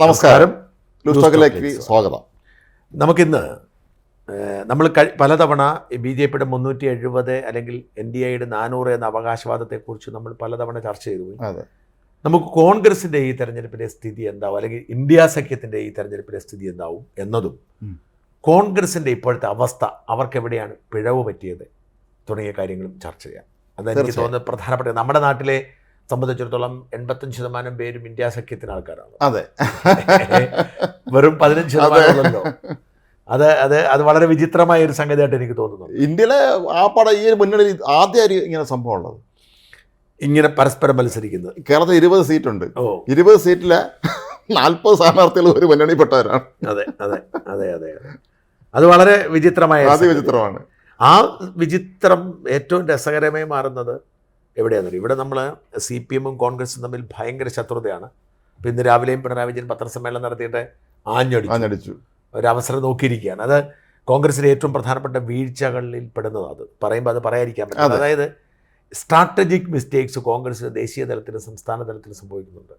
നമസ്കാരം. ലൂസ് ടോക്കിലേക്ക് സ്വാഗതം. നമുക്കിന്ന് നമ്മൾ കഴി പലതവണ ബി ജെ പിയുടെ മുന്നൂറ്റി എഴുപത് അല്ലെങ്കിൽ എൻ ഡി എയുടെ നാനൂറ് എന്ന അവകാശവാദത്തെക്കുറിച്ച് നമ്മൾ പലതവണ ചർച്ച ചെയ്തു നമുക്ക് കോൺഗ്രസിന്റെ ഈ തെരഞ്ഞെടുപ്പിന്റെ സ്ഥിതി എന്താവും? അല്ലെങ്കിൽ ഇന്ത്യ സഖ്യത്തിന്റെ ഈ തെരഞ്ഞെടുപ്പിന്റെ സ്ഥിതി എന്താവും എന്നതും. കോൺഗ്രസിന്റെ ഇപ്പോഴത്തെ അവസ്ഥ അവർക്ക് എവിടെയാണ് പിഴവ് പറ്റിയത് തുടങ്ങിയ കാര്യങ്ങളും ചർച്ച ചെയ്യാം. അതെനിക്ക്. തോന്നുന്നത് പ്രധാനപ്പെട്ട നമ്മുടെ നാട്ടിലെ സംബന്ധിച്ചിടത്തോളം എൺപത്തഞ്ച് ശതമാനം പേരും ഇന്ത്യ സഖ്യത്തിന് ആൾക്കാരാണ്. അതെ. വെറും പതിനഞ്ച് ശതമാനമല്ലോ അത്. അത് അത് വളരെ വിചിത്രമായ ഒരു സംഗതിയായിട്ട് എനിക്ക് തോന്നുന്നു. ഇന്ത്യയിലെ ആ പടം ഈ ഒരു മുന്നണിയിൽ ആദ്യമായി ഇങ്ങനെ സംഭവം ഉള്ളത്? ഇങ്ങനെ പരസ്പരം മത്സരിക്കുന്നത് കേരളത്തിൽ ഇരുപത് സീറ്റുണ്ട്. ഓ. ഇരുപത് സീറ്റിലെ നാൽപ്പത് സ്ഥാനാർത്ഥികൾ ഒരു മുന്നണിപ്പെട്ടവരാണ്. അതെ അതെ അതെ അതെ അതെ. വളരെ വിചിത്രമായ വിചിത്രമാണ്. ആ വിചിത്രം ഏറ്റവും രസകരമായി മാറുന്നത് എവിടെയാണെന്ന് ഇവിടെ നമ്മൾ സി പി എമ്മും കോൺഗ്രസും തമ്മിൽ ഭയങ്കര ശത്രുതയാണ്. അപ്പോൾ ഇന്ന് രാവിലെയും പിണറായി വിജയൻ പത്രസമ്മേളനം നടത്തിയിട്ട് ആഞ്ഞടി ആഞ്ഞടിച്ചു. ഒരവസരം നോക്കിയിരിക്കുകയാണ്. അത് കോൺഗ്രസിലെ ഏറ്റവും പ്രധാനപ്പെട്ട വീഴ്ചകളിൽ പെടുന്നതാണ് അത്. പറയുമ്പോൾ അത് പറയാതിരിക്കാൻ പറ്റില്ല. അതായത് സ്ട്രാറ്റജിക് മിസ്റ്റേക്സ് കോൺഗ്രസ് ദേശീയ തലത്തിലും സംസ്ഥാന തലത്തിലും സംഭവിക്കുന്നുണ്ട്.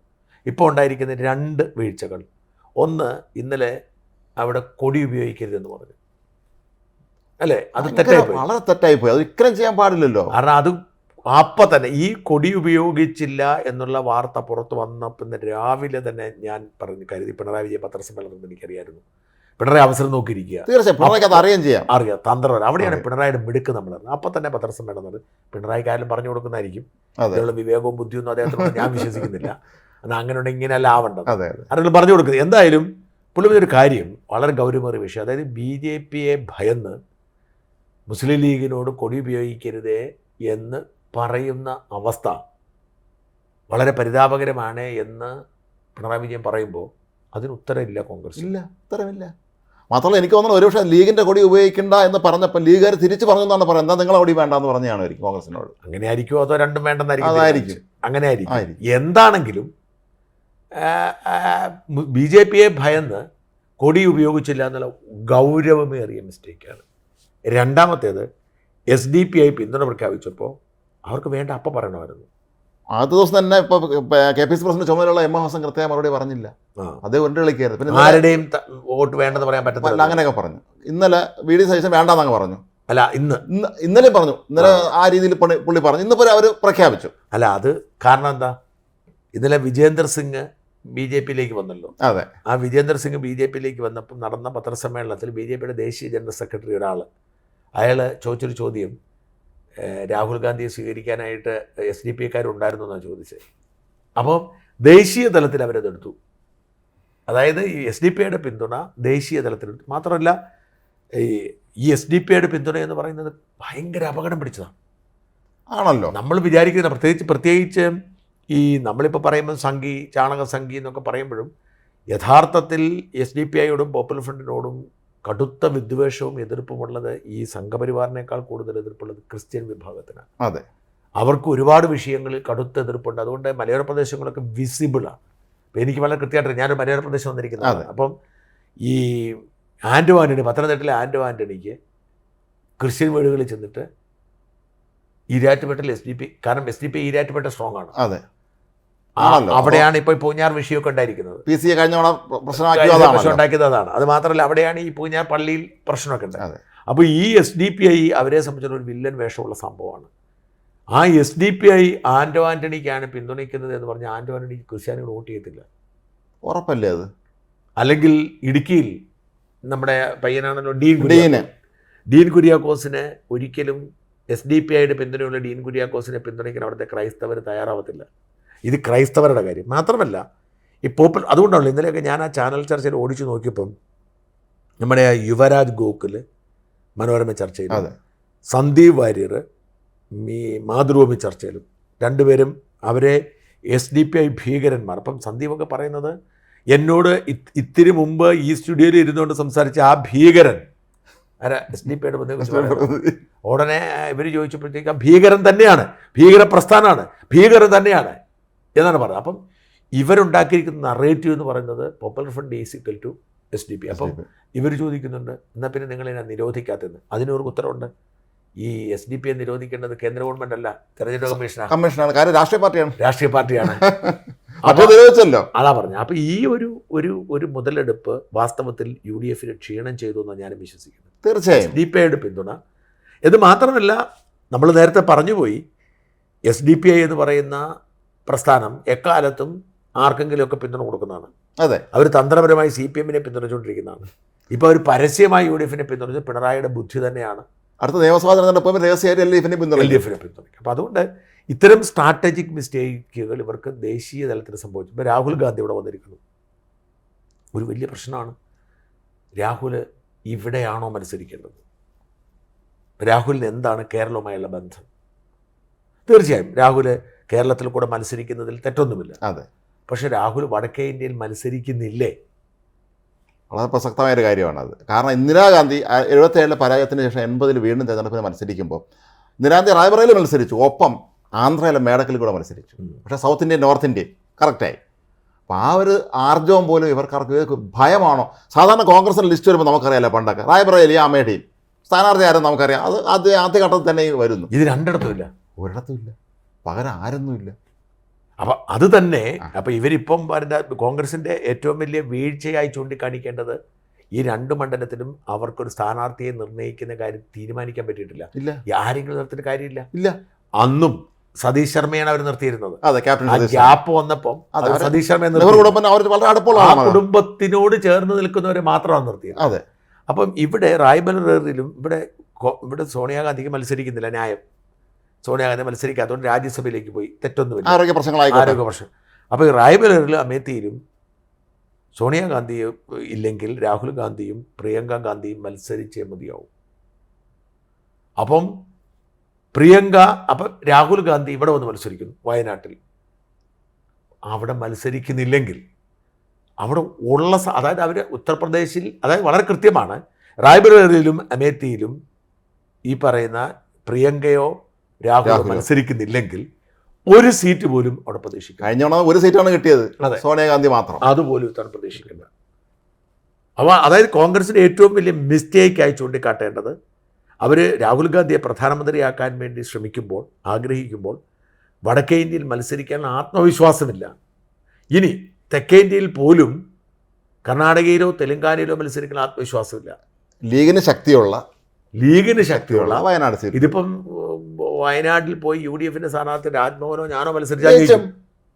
ഇപ്പോൾ ഉണ്ടായിരിക്കുന്ന രണ്ട് വീഴ്ചകൾ. ഒന്ന് ഇന്നലെ അവിടെ കൊടി ഉപയോഗിക്കരുതെന്ന് പറഞ്ഞു. അല്ലേ? അത് തെറ്റായി തെറ്റായി വളരെ തെറ്റായി പോയി. അത് ഇക്കരം ചെയ്യാൻ പാടില്ലല്ലോ. കാരണം അത് അപ്പം തന്നെ ഈ കൊടി ഉപയോഗിച്ചില്ല എന്നുള്ള വാർത്ത പുറത്ത് വന്നപ്പോൾ തന്നെ രാവിലെ തന്നെ ഞാൻ പറഞ്ഞു കരുതി. പിണറായി വിജയ പത്രസമ്മേളനം എനിക്കറിയായിരുന്നു. പിണറായി അവസരം നോക്കിയിരിക്കുക. തീർച്ചയായും പിണറായിക്ക് അത് അറിയുകയും ചെയ്യാം. അറിയാം തന്ത്രം. അവിടെയാണ് പിണറായിയുടെ മിടുക്ക് നമ്മൾ അപ്പം തന്നെ പത്രസമ്മേളനം നടന്നത് പിണറായി കാര്യം പറഞ്ഞു കൊടുക്കുന്നതായിരിക്കും. അതെ. അതിനുള്ള വിവേകവും ബുദ്ധിയൊന്നും അദ്ദേഹത്തിനോട് ഞാൻ വിശ്വസിക്കുന്നില്ല. എന്നാൽ അങ്ങനെ ഉണ്ടെങ്കിൽ ഇങ്ങനെയല്ല ആവേണ്ടത്. അതെ ആരെങ്കിലും പറഞ്ഞു കൊടുക്കുന്നത്. എന്തായാലും പുള്ളി ഒരു കാര്യം വളരെ ഗൗരവമേറിയ വിഷയം. അതായത് ബി ജെ പിയെ ഭയന്ന് മുസ്ലിം ലീഗിനോട് കൊടി ഉപയോഗിക്കരുതേ എന്ന് പറയുന്ന അവസ്ഥ വളരെ പരിതാപകരമാണ് എന്ന് പിണറായി വിജയൻ പറയുമ്പോൾ അതിന് ഉത്തരമില്ല കോൺഗ്രസ്. ഇല്ല ഉത്തരമില്ല. മാത്രമല്ല എനിക്ക് തോന്നുന്നു ഒരുപക്ഷെ ലീഗിന്റെ കൊടി ഉപയോഗിക്കണ്ട എന്ന് പറഞ്ഞപ്പോൾ ലീഗുകാർ തിരിച്ചു പറഞ്ഞു എന്നാണ് പറയുന്നത്. എന്താ നിങ്ങളെ കൊടി വേണ്ട എന്ന് പറഞ്ഞാണ് അവർക്ക് കോൺഗ്രസിനോട്? അങ്ങനെ ആയിരിക്കുമോ അതോ രണ്ടും വേണ്ടെന്നായിരിക്കും അതായിരിക്കും. അങ്ങനെ ആയിരിക്കും ആയിരിക്കും. എന്താണെങ്കിലും ബി ജെ പിയെ ഭയന്ന് കൊടി ഉപയോഗിച്ചില്ല എന്നുള്ള ഗൗരവമേറിയ മിസ്റ്റേക്കാണ് രണ്ടാമത്തേത് എസ് ഡി പി ഐ പിന്തുണ പ്രഖ്യാപിച്ചപ്പോൾ അവർക്ക് വേണ്ട അപ്പം പറയണമായിരുന്നു. ആദ്യ ദിവസം തന്നെ ഇപ്പൊ കെ പി സി പ്രസിഡന്റ് ചുമതലയുള്ള എം എം ഹസൻ കൃത്യമായി മറുപടി പറഞ്ഞില്ല. അതേ ഉരുണ്ട് കളിക്കായിരുന്നു പിന്നെ ആരുടെയും വോട്ട് വേണ്ടെന്ന് പറയാൻ പറ്റത്തില്ല. അങ്ങനെയൊക്കെ പറഞ്ഞു. ഇന്നലെ വി ഡി സതീശൻ വേണ്ടെന്നങ്ങ് പറഞ്ഞു. അല്ല ഇന്ന്. ഇന്ന് ഇന്നലെ പറഞ്ഞു. ഇന്നലെ ആ. രീതിയിൽ പുള്ളി പറഞ്ഞു. ഇന്നിപ്പോ അവർ പ്രഖ്യാപിച്ചു. അല്ല അത് കാരണം എന്താ? ഇന്നലെ വിജേന്ദർ സിംഗ് ബി ജെ പിയിലേക്ക് വന്നല്ലോ. അതെ. ആ വിജേന്ദർ സിംഗ് ബി ജെ പിയിലേക്ക് വന്നപ്പോൾ നടന്ന പത്രസമ്മേളനത്തിൽ ബി ജെ പിയുടെ ദേശീയ ജനറൽ സെക്രട്ടറി ഒരാൾ അയാൾ ചോദിച്ചൊരു ചോദ്യം. രാഹുൽ ഗാന്ധിയെ സ്വീകരിക്കാനായിട്ട് എസ് ഡി പി ഐക്കാരുണ്ടായിരുന്നു എന്നാണ് ചോദിച്ചത് അപ്പോൾ ദേശീയ തലത്തിൽ അവരതെടുത്തു. അതായത് ഈ എസ് ഡി പി ഐയുടെ പിന്തുണ ദേശീയ തലത്തിലെടുത്തു. മാത്രമല്ല ഈ ഈ എസ് ഡി പി ഐയുടെ പിന്തുണ എന്ന് പറയുന്നത് ഭയങ്കര അപകടം പിടിച്ചതാണ്. ആണല്ലോ. നമ്മൾ വിചാരിക്കുന്ന പ്രത്യേകിച്ച് പ്രത്യേകിച്ച് ഈ നമ്മളിപ്പോൾ പറയുമ്പോൾ സംഘി ചാണക സംഘി എന്നൊക്കെ പറയുമ്പോഴും യഥാർത്ഥത്തിൽ എസ് ഡി പി ഐയോടും പോപ്പുലർ ഫ്രണ്ടിനോടും കടുത്ത വിദ്വേഷവും എതിർപ്പുമുള്ളത് ഈ സംഘപരിവാറിനേക്കാൾ കൂടുതൽ എതിർപ്പുള്ളത് ക്രിസ്ത്യൻ വിഭാഗത്തിനാണ്. അതെ. അവർക്ക് ഒരുപാട് വിഷയങ്ങളിൽ കടുത്ത എതിർപ്പുണ്ട്. അതുകൊണ്ട് മലയോര പ്രദേശങ്ങളൊക്കെ വിസിബിളാണ് അപ്പോൾ എനിക്ക് വളരെ കൃത്യമായിട്ട് ഞാനൊരു മലയോര പ്രദേശം വന്നിരിക്കുന്നത് അപ്പം ഈ ആൻഡോ ആന്റണി പത്തനംതിട്ടയിലെ ആൻഡോ ആന്റണിക്ക് ക്രിസ്ത്യൻ വീടുകളിൽ ചെന്നിട്ട് ഈരാറ്റുപേട്ടയിൽ എസ് ഡി പി കാരണം S D P Erattupetta strong ആണ്. അതെ. അവിടെയാണ് ഇപ്പോൾ പൂഞ്ഞാർ വിഷയമൊക്കെ ഉണ്ടായിരിക്കുന്നത്. പി സി കഴിഞ്ഞ പ്രശ്നമാക്കി പ്രശ്നം ഉണ്ടാക്കിയത് അതാണ് അത് മാത്രമല്ല അവിടെയാണ് ഈ പൂഞ്ഞാർ പള്ളിയിൽ പ്രശ്നമൊക്കെ ഉണ്ട് അതെ. അപ്പോൾ ഈ എസ് ഡി പി ഐ അവരെ സംബന്ധിച്ചുള്ള ഒരു വില്ലൻ വേഷമുള്ള സംഭവമാണ്. ആ എസ് ഡി പി ഐ ആൻഡോ ആന്റണിക്കാണ് പിന്തുണയ്ക്കുന്നത് എന്ന് പറഞ്ഞാൽ ആൻഡോ ആന്റണി ക്രിസ്ത്യാനികൾ വോട്ട് ചെയ്യത്തില്ല. ഉറപ്പല്ലേ അത്? അല്ലെങ്കിൽ ഇടുക്കിയിൽ നമ്മുടെ പയ്യനാണല്ലോ ഡീൻ ഡീന്. ഡീൻ കുര്യാക്കോസിന് ഒരിക്കലും എസ് ഡി പി ഐയുടെ പിന്തുണയുള്ള ഡീൻ കുര്യാക്കോസിനെ പിന്തുണയ്ക്കാൻ അവിടുത്തെ ക്രൈസ്തവർ തയ്യാറാവത്തില്ല. ഇത് ക്രൈസ്തവരുടെ കാര്യം. മാത്രമല്ല ഈ പോപ്പുലർ അതുകൊണ്ടാണല്ലോ ഇന്നലെയൊക്കെ ഞാൻ ആ ചാനൽ ചർച്ചയിൽ ഓടിച്ചു നോക്കിയപ്പം നമ്മുടെ ആ യുവരാജ് ഗോകുൽ മനോരമ ചർച്ചയിൽ. സന്ദീപ് വാര്യർ ഈ മാതൃഭൂമി ചർച്ചയിലും രണ്ടുപേരും അവരെ എസ് ഡി പി ഐ ഭീകരന്മാർ. അപ്പം സന്ദീപൊക്കെ പറയുന്നത് എന്നോട് ഇത്- ഇത്തിരി മുമ്പ് ഈ സ്റ്റുഡിയോയിൽ ഇരുന്നുകൊണ്ട് സംസാരിച്ച ആ ഭീകരൻ. ആരാ? എസ് ഡി പി ഐയുടെ കുറിച്ച് പറയുന്നത് ഉടനെ ഇവർ ചോദിച്ചപ്പോഴത്തേക്ക് ആ ഭീകരൻ തന്നെയാണ്. ഭീകര പ്രസ്ഥാനമാണ് ഭീകരൻ തന്നെയാണ്. എന്നാണ് പറഞ്ഞത് അപ്പം ഇവരുണ്ടാക്കിയിരിക്കുന്ന നറേറ്റീവ് എന്ന് പറയുന്നത് popular front is equal to S D P അപ്പം ഇവർ ചോദിക്കുന്നുണ്ട് എന്നാൽ പിന്നെ നിങ്ങൾ ഇതിനെ നിരോധിക്കാത്തതെന്ന്? അതിനൊരു ഉത്തരവുണ്ട്. ഈ എസ് ഡി പി നിരോധിക്കേണ്ടത് കേന്ദ്ര ഗവൺമെന്റ് അല്ല തെരഞ്ഞെടുപ്പ് കമ്മീഷനാണ് കമ്മീഷനാണ്. കാര്യം രാഷ്ട്രീയ പാർട്ടിയാണ്. രാഷ്ട്രീയ പാർട്ടിയാണ്. അപ്പോൾ നിരോധിച്ചല്ലോ. അതാ പറഞ്ഞു. അപ്പോൾ ഈ ഒരു ഒരു ഒരു മുതലെടുപ്പ് വാസ്തവത്തിൽ യു ഡി എഫിന് ക്ഷീണം ചെയ്തു എന്നാണ് ഞാനും വിശ്വസിക്കുന്നത്. തീർച്ചയായും. ഡി പി ഐയുടെ പിന്തുണ. ഇത് മാത്രമല്ല നമ്മൾ നേരത്തെ പറഞ്ഞുപോയി എസ് ഡി പി ഐ എന്ന് പറയുന്ന പ്രസ്ഥാനം എക്കാലത്തും ആർക്കെങ്കിലുമൊക്കെ പിന്തുണ കൊടുക്കുന്നതാണ്. അതെ. അവർ തന്ത്രപരമായി സി പി എമ്മിനെ പിന്തുണച്ചുകൊണ്ടിരിക്കുന്നതാണ്. ഇപ്പോൾ അവർ പരസ്യമായി യു ഡി എഫിനെ പിന്തുണച്ച് പിണറായിയുടെ ബുദ്ധി തന്നെയാണ്. അടുത്ത നിയമസഭാ തെരഞ്ഞെടുപ്പ് രഹസ്യമായിട്ട് എൽ ഡി എഫിനെ എൽ ഡി എഫിനെ പിന്തുണയ്ക്കും. അപ്പോൾ അതുകൊണ്ട് ഇത്തരം സ്ട്രാറ്റജിക് മിസ്റ്റേക്കുകൾ ഇവർക്ക് ദേശീയ തലത്തിൽ സംഭവിച്ചു. ഇപ്പോൾ രാഹുൽ ഗാന്ധി ഇവിടെ വന്നിരിക്കുന്നു. ഒരു വലിയ പ്രശ്നമാണ്. രാഹുൽ ഇവിടെയാണോ മത്സരിക്കേണ്ടത്? രാഹുലിന് എന്താണ് കേരളവുമായുള്ള ബന്ധം? തീർച്ചയായും രാഹുൽ കേരളത്തിൽ കൂടെ മത്സരിക്കുന്നതിൽ തെറ്റൊന്നുമില്ല. അതെ. പക്ഷേ രാഹുൽ വടക്കേ ഇന്ത്യയിൽ മത്സരിക്കുന്നില്ലേ? വളരെ പ്രസക്തമായ ഒരു കാര്യമാണ് അത് കാരണം ഇന്ദിരാഗാന്ധി എഴുപത്തേഴിലെ പരാജയത്തിന് ശേഷം എൺപതിൽ വീണ്ടും തെരഞ്ഞെടുപ്പിന് മത്സരിക്കുമ്പോൾ ഇന്ദിരാഗാന്ധി റായ്ബറയിൽ മത്സരിച്ചു. ഒപ്പം ആന്ധ്രയിലെ മേടക്കിൽ കൂടെ മത്സരിച്ചു. പക്ഷേ സൗത്ത് ഇന്ത്യൻ നോർത്ത് ഇന്ത്യൻ കറക്റ്റായി. അപ്പോൾ ആ ഒരു ആർജവം പോലും ഇവർക്കാർക്ക് ഇവർക്ക് ഭയമാണോ? സാധാരണ കോൺഗ്രസിന്റെ ലിസ്റ്റ് വരുമ്പോൾ നമുക്കറിയാലോ പണ്ടൊക്കെ. റായ്ബറേലി അമേഠിയിൽ. സ്ഥാനാർത്ഥി ആരും നമുക്കറിയാം. അത് ആദ്യ ആദ്യഘട്ടത്തിൽ തന്നെ വരുന്നു. ഇത് രണ്ടിടത്തും ഇല്ല. ഒരിടത്തും ഒരിടത്തുമില്ല പകരം ആരൊന്നുമില്ല. അപ്പൊ അത് തന്നെ അപ്പൊ ഇവരിപ്പം വരുന്ന കോൺഗ്രസിന്റെ ഏറ്റവും വലിയ വീഴ്ചയായി ചൂണ്ടിക്കാണിക്കേണ്ടത് ഈ രണ്ട് മണ്ഡലത്തിലും അവർക്കൊരു സ്ഥാനാർത്ഥിയെ നിർണയിക്കുന്ന കാര്യം തീരുമാനിക്കാൻ പറ്റിയിട്ടില്ല. ഇല്ല. ആരെങ്കിലും നിർത്തുന്ന കാര്യമില്ല. ഇല്ല. അന്നും സതീഷ് ശർമ്മയാണ് അവർ നിർത്തിയിരുന്നത്. അതെ ക്യാപ്റ്റൻ ഗ്യാപ്പ് വന്നപ്പം സതീഷ് ശർമ്മ കുടുംബത്തിനോട് ചേർന്ന് നിൽക്കുന്നവരെ മാത്രമാണ് നിർത്തിയത്. അതെ. അപ്പം ഇവിടെ റായ്ബലറിലും ഇവിടെ ഇവിടെ സോണിയാഗാന്ധിക്ക് മത്സരിക്കുന്നില്ല ന്യായം. സോണിയാഗാന്ധി മത്സരിക്കാത്തതുകൊണ്ട് രാജ്യസഭയിലേക്ക് പോയി. തെറ്റൊന്നുമില്ല. ആരോഗ്യ പ്രശ്നങ്ങളായി ആരോഗ്യ പ്രശ്നം. അപ്പോൾ ഈ റായ്ബറേറിലും അമേത്തിയിലും സോണിയാഗാന്ധി ഇല്ലെങ്കിൽ രാഹുൽ ഗാന്ധിയും പ്രിയങ്ക ഗാന്ധിയും മത്സരിച്ചേ മതിയാവും. അപ്പം പ്രിയങ്ക അപ്പം രാഹുൽ ഗാന്ധി ഇവിടെ വന്ന് മത്സരിക്കുന്നു വയനാട്ടിൽ. അവിടെ മത്സരിക്കുന്നില്ലെങ്കിൽ അവിടെ ഉള്ള അതായത് അവർ ഉത്തർപ്രദേശിൽ അതായത് വളരെ കൃത്യമാണ് റായ്ബറേറിയിലും അമേത്തിയിലും ഈ പറയുന്ന പ്രിയങ്കയോ രാഹുലോ. മത്സരിക്കുന്നില്ലെങ്കിൽ ഒരു സീറ്റ് പോലും അവിടെ പ്രതീക്ഷിക്കും കഴിഞ്ഞ തവണ ഒരു സീറ്റാണ് കിട്ടിയത്. സോണിയാഗാന്ധി മാത്രം. അതുപോലും ഇത്തവണ പ്രതീക്ഷിക്കുന്നത് അപ്പോൾ അതായത് കോൺഗ്രസിന്റെ ഏറ്റവും വലിയ മിസ്റ്റേക്ക് ആയി ചൂണ്ടിക്കാട്ടേണ്ടത് അവർ രാഹുൽ ഗാന്ധിയെ പ്രധാനമന്ത്രിയാക്കാൻ വേണ്ടി ശ്രമിക്കുമ്പോൾ ആഗ്രഹിക്കുമ്പോൾ വടക്കേ ഇന്ത്യയിൽ മത്സരിക്കാൻ ആത്മവിശ്വാസമില്ല. ഇനി തെക്കേ ഇന്ത്യയിൽ പോലും കർണാടകയിലോ തെലങ്കാനയിലോ മത്സരിക്കാൻ ആത്മവിശ്വാസമില്ല. ലീഗിന് ശക്തിയുള്ള ലീഗിന് ശക്തിയുള്ള വയനാട് സീറ്റ്. ഇതിപ്പം വയനാട്ടിൽ പോയി യു ഡി എഫിന്റെ സ്ഥാനാർത്ഥി രാജ്മോഹനോ ഞാനോ മത്സരിച്ചാൽ.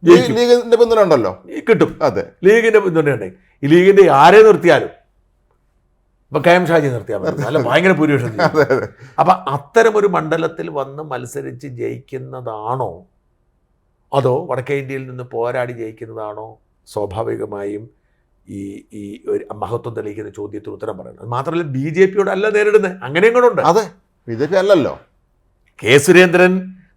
ലീഗിന്റെ പിന്തുണ ഉണ്ടല്ലോ കിട്ടും. അതെ. ലീഗിന്റെ പിന്തുണയുണ്ട് ഈ ലീഗിന്റെ ആരെ നിർത്തിയാലും. ഇപ്പൊ കെ എം ഷാജി നിർത്തിയാൽ മതി. നല്ല ഭയങ്കര ഭൂരിപക്ഷം അപ്പൊ അത്തരം ഒരു മണ്ഡലത്തിൽ വന്ന് മത്സരിച്ച് ജയിക്കുന്നതാണോ? അതോ വടക്കേ ഇന്ത്യയിൽ നിന്ന് പോരാടി ജയിക്കുന്നതാണോ? സ്വാഭാവികമായും ഈ ഈ ഒരു മഹത്വം തെളിയിക്കുന്ന ചോദ്യത്തിന് ഉത്തരം പറയുന്നത് അത് മാത്രമല്ല ബി ജെ പിയോട് അല്ല നേരിടുന്നത്. അങ്ങനെയും കൂടെ ഉണ്ട്. അതെ ബി ജെ പി അല്ലല്ലോ. കെ സുരേന്ദ്രൻ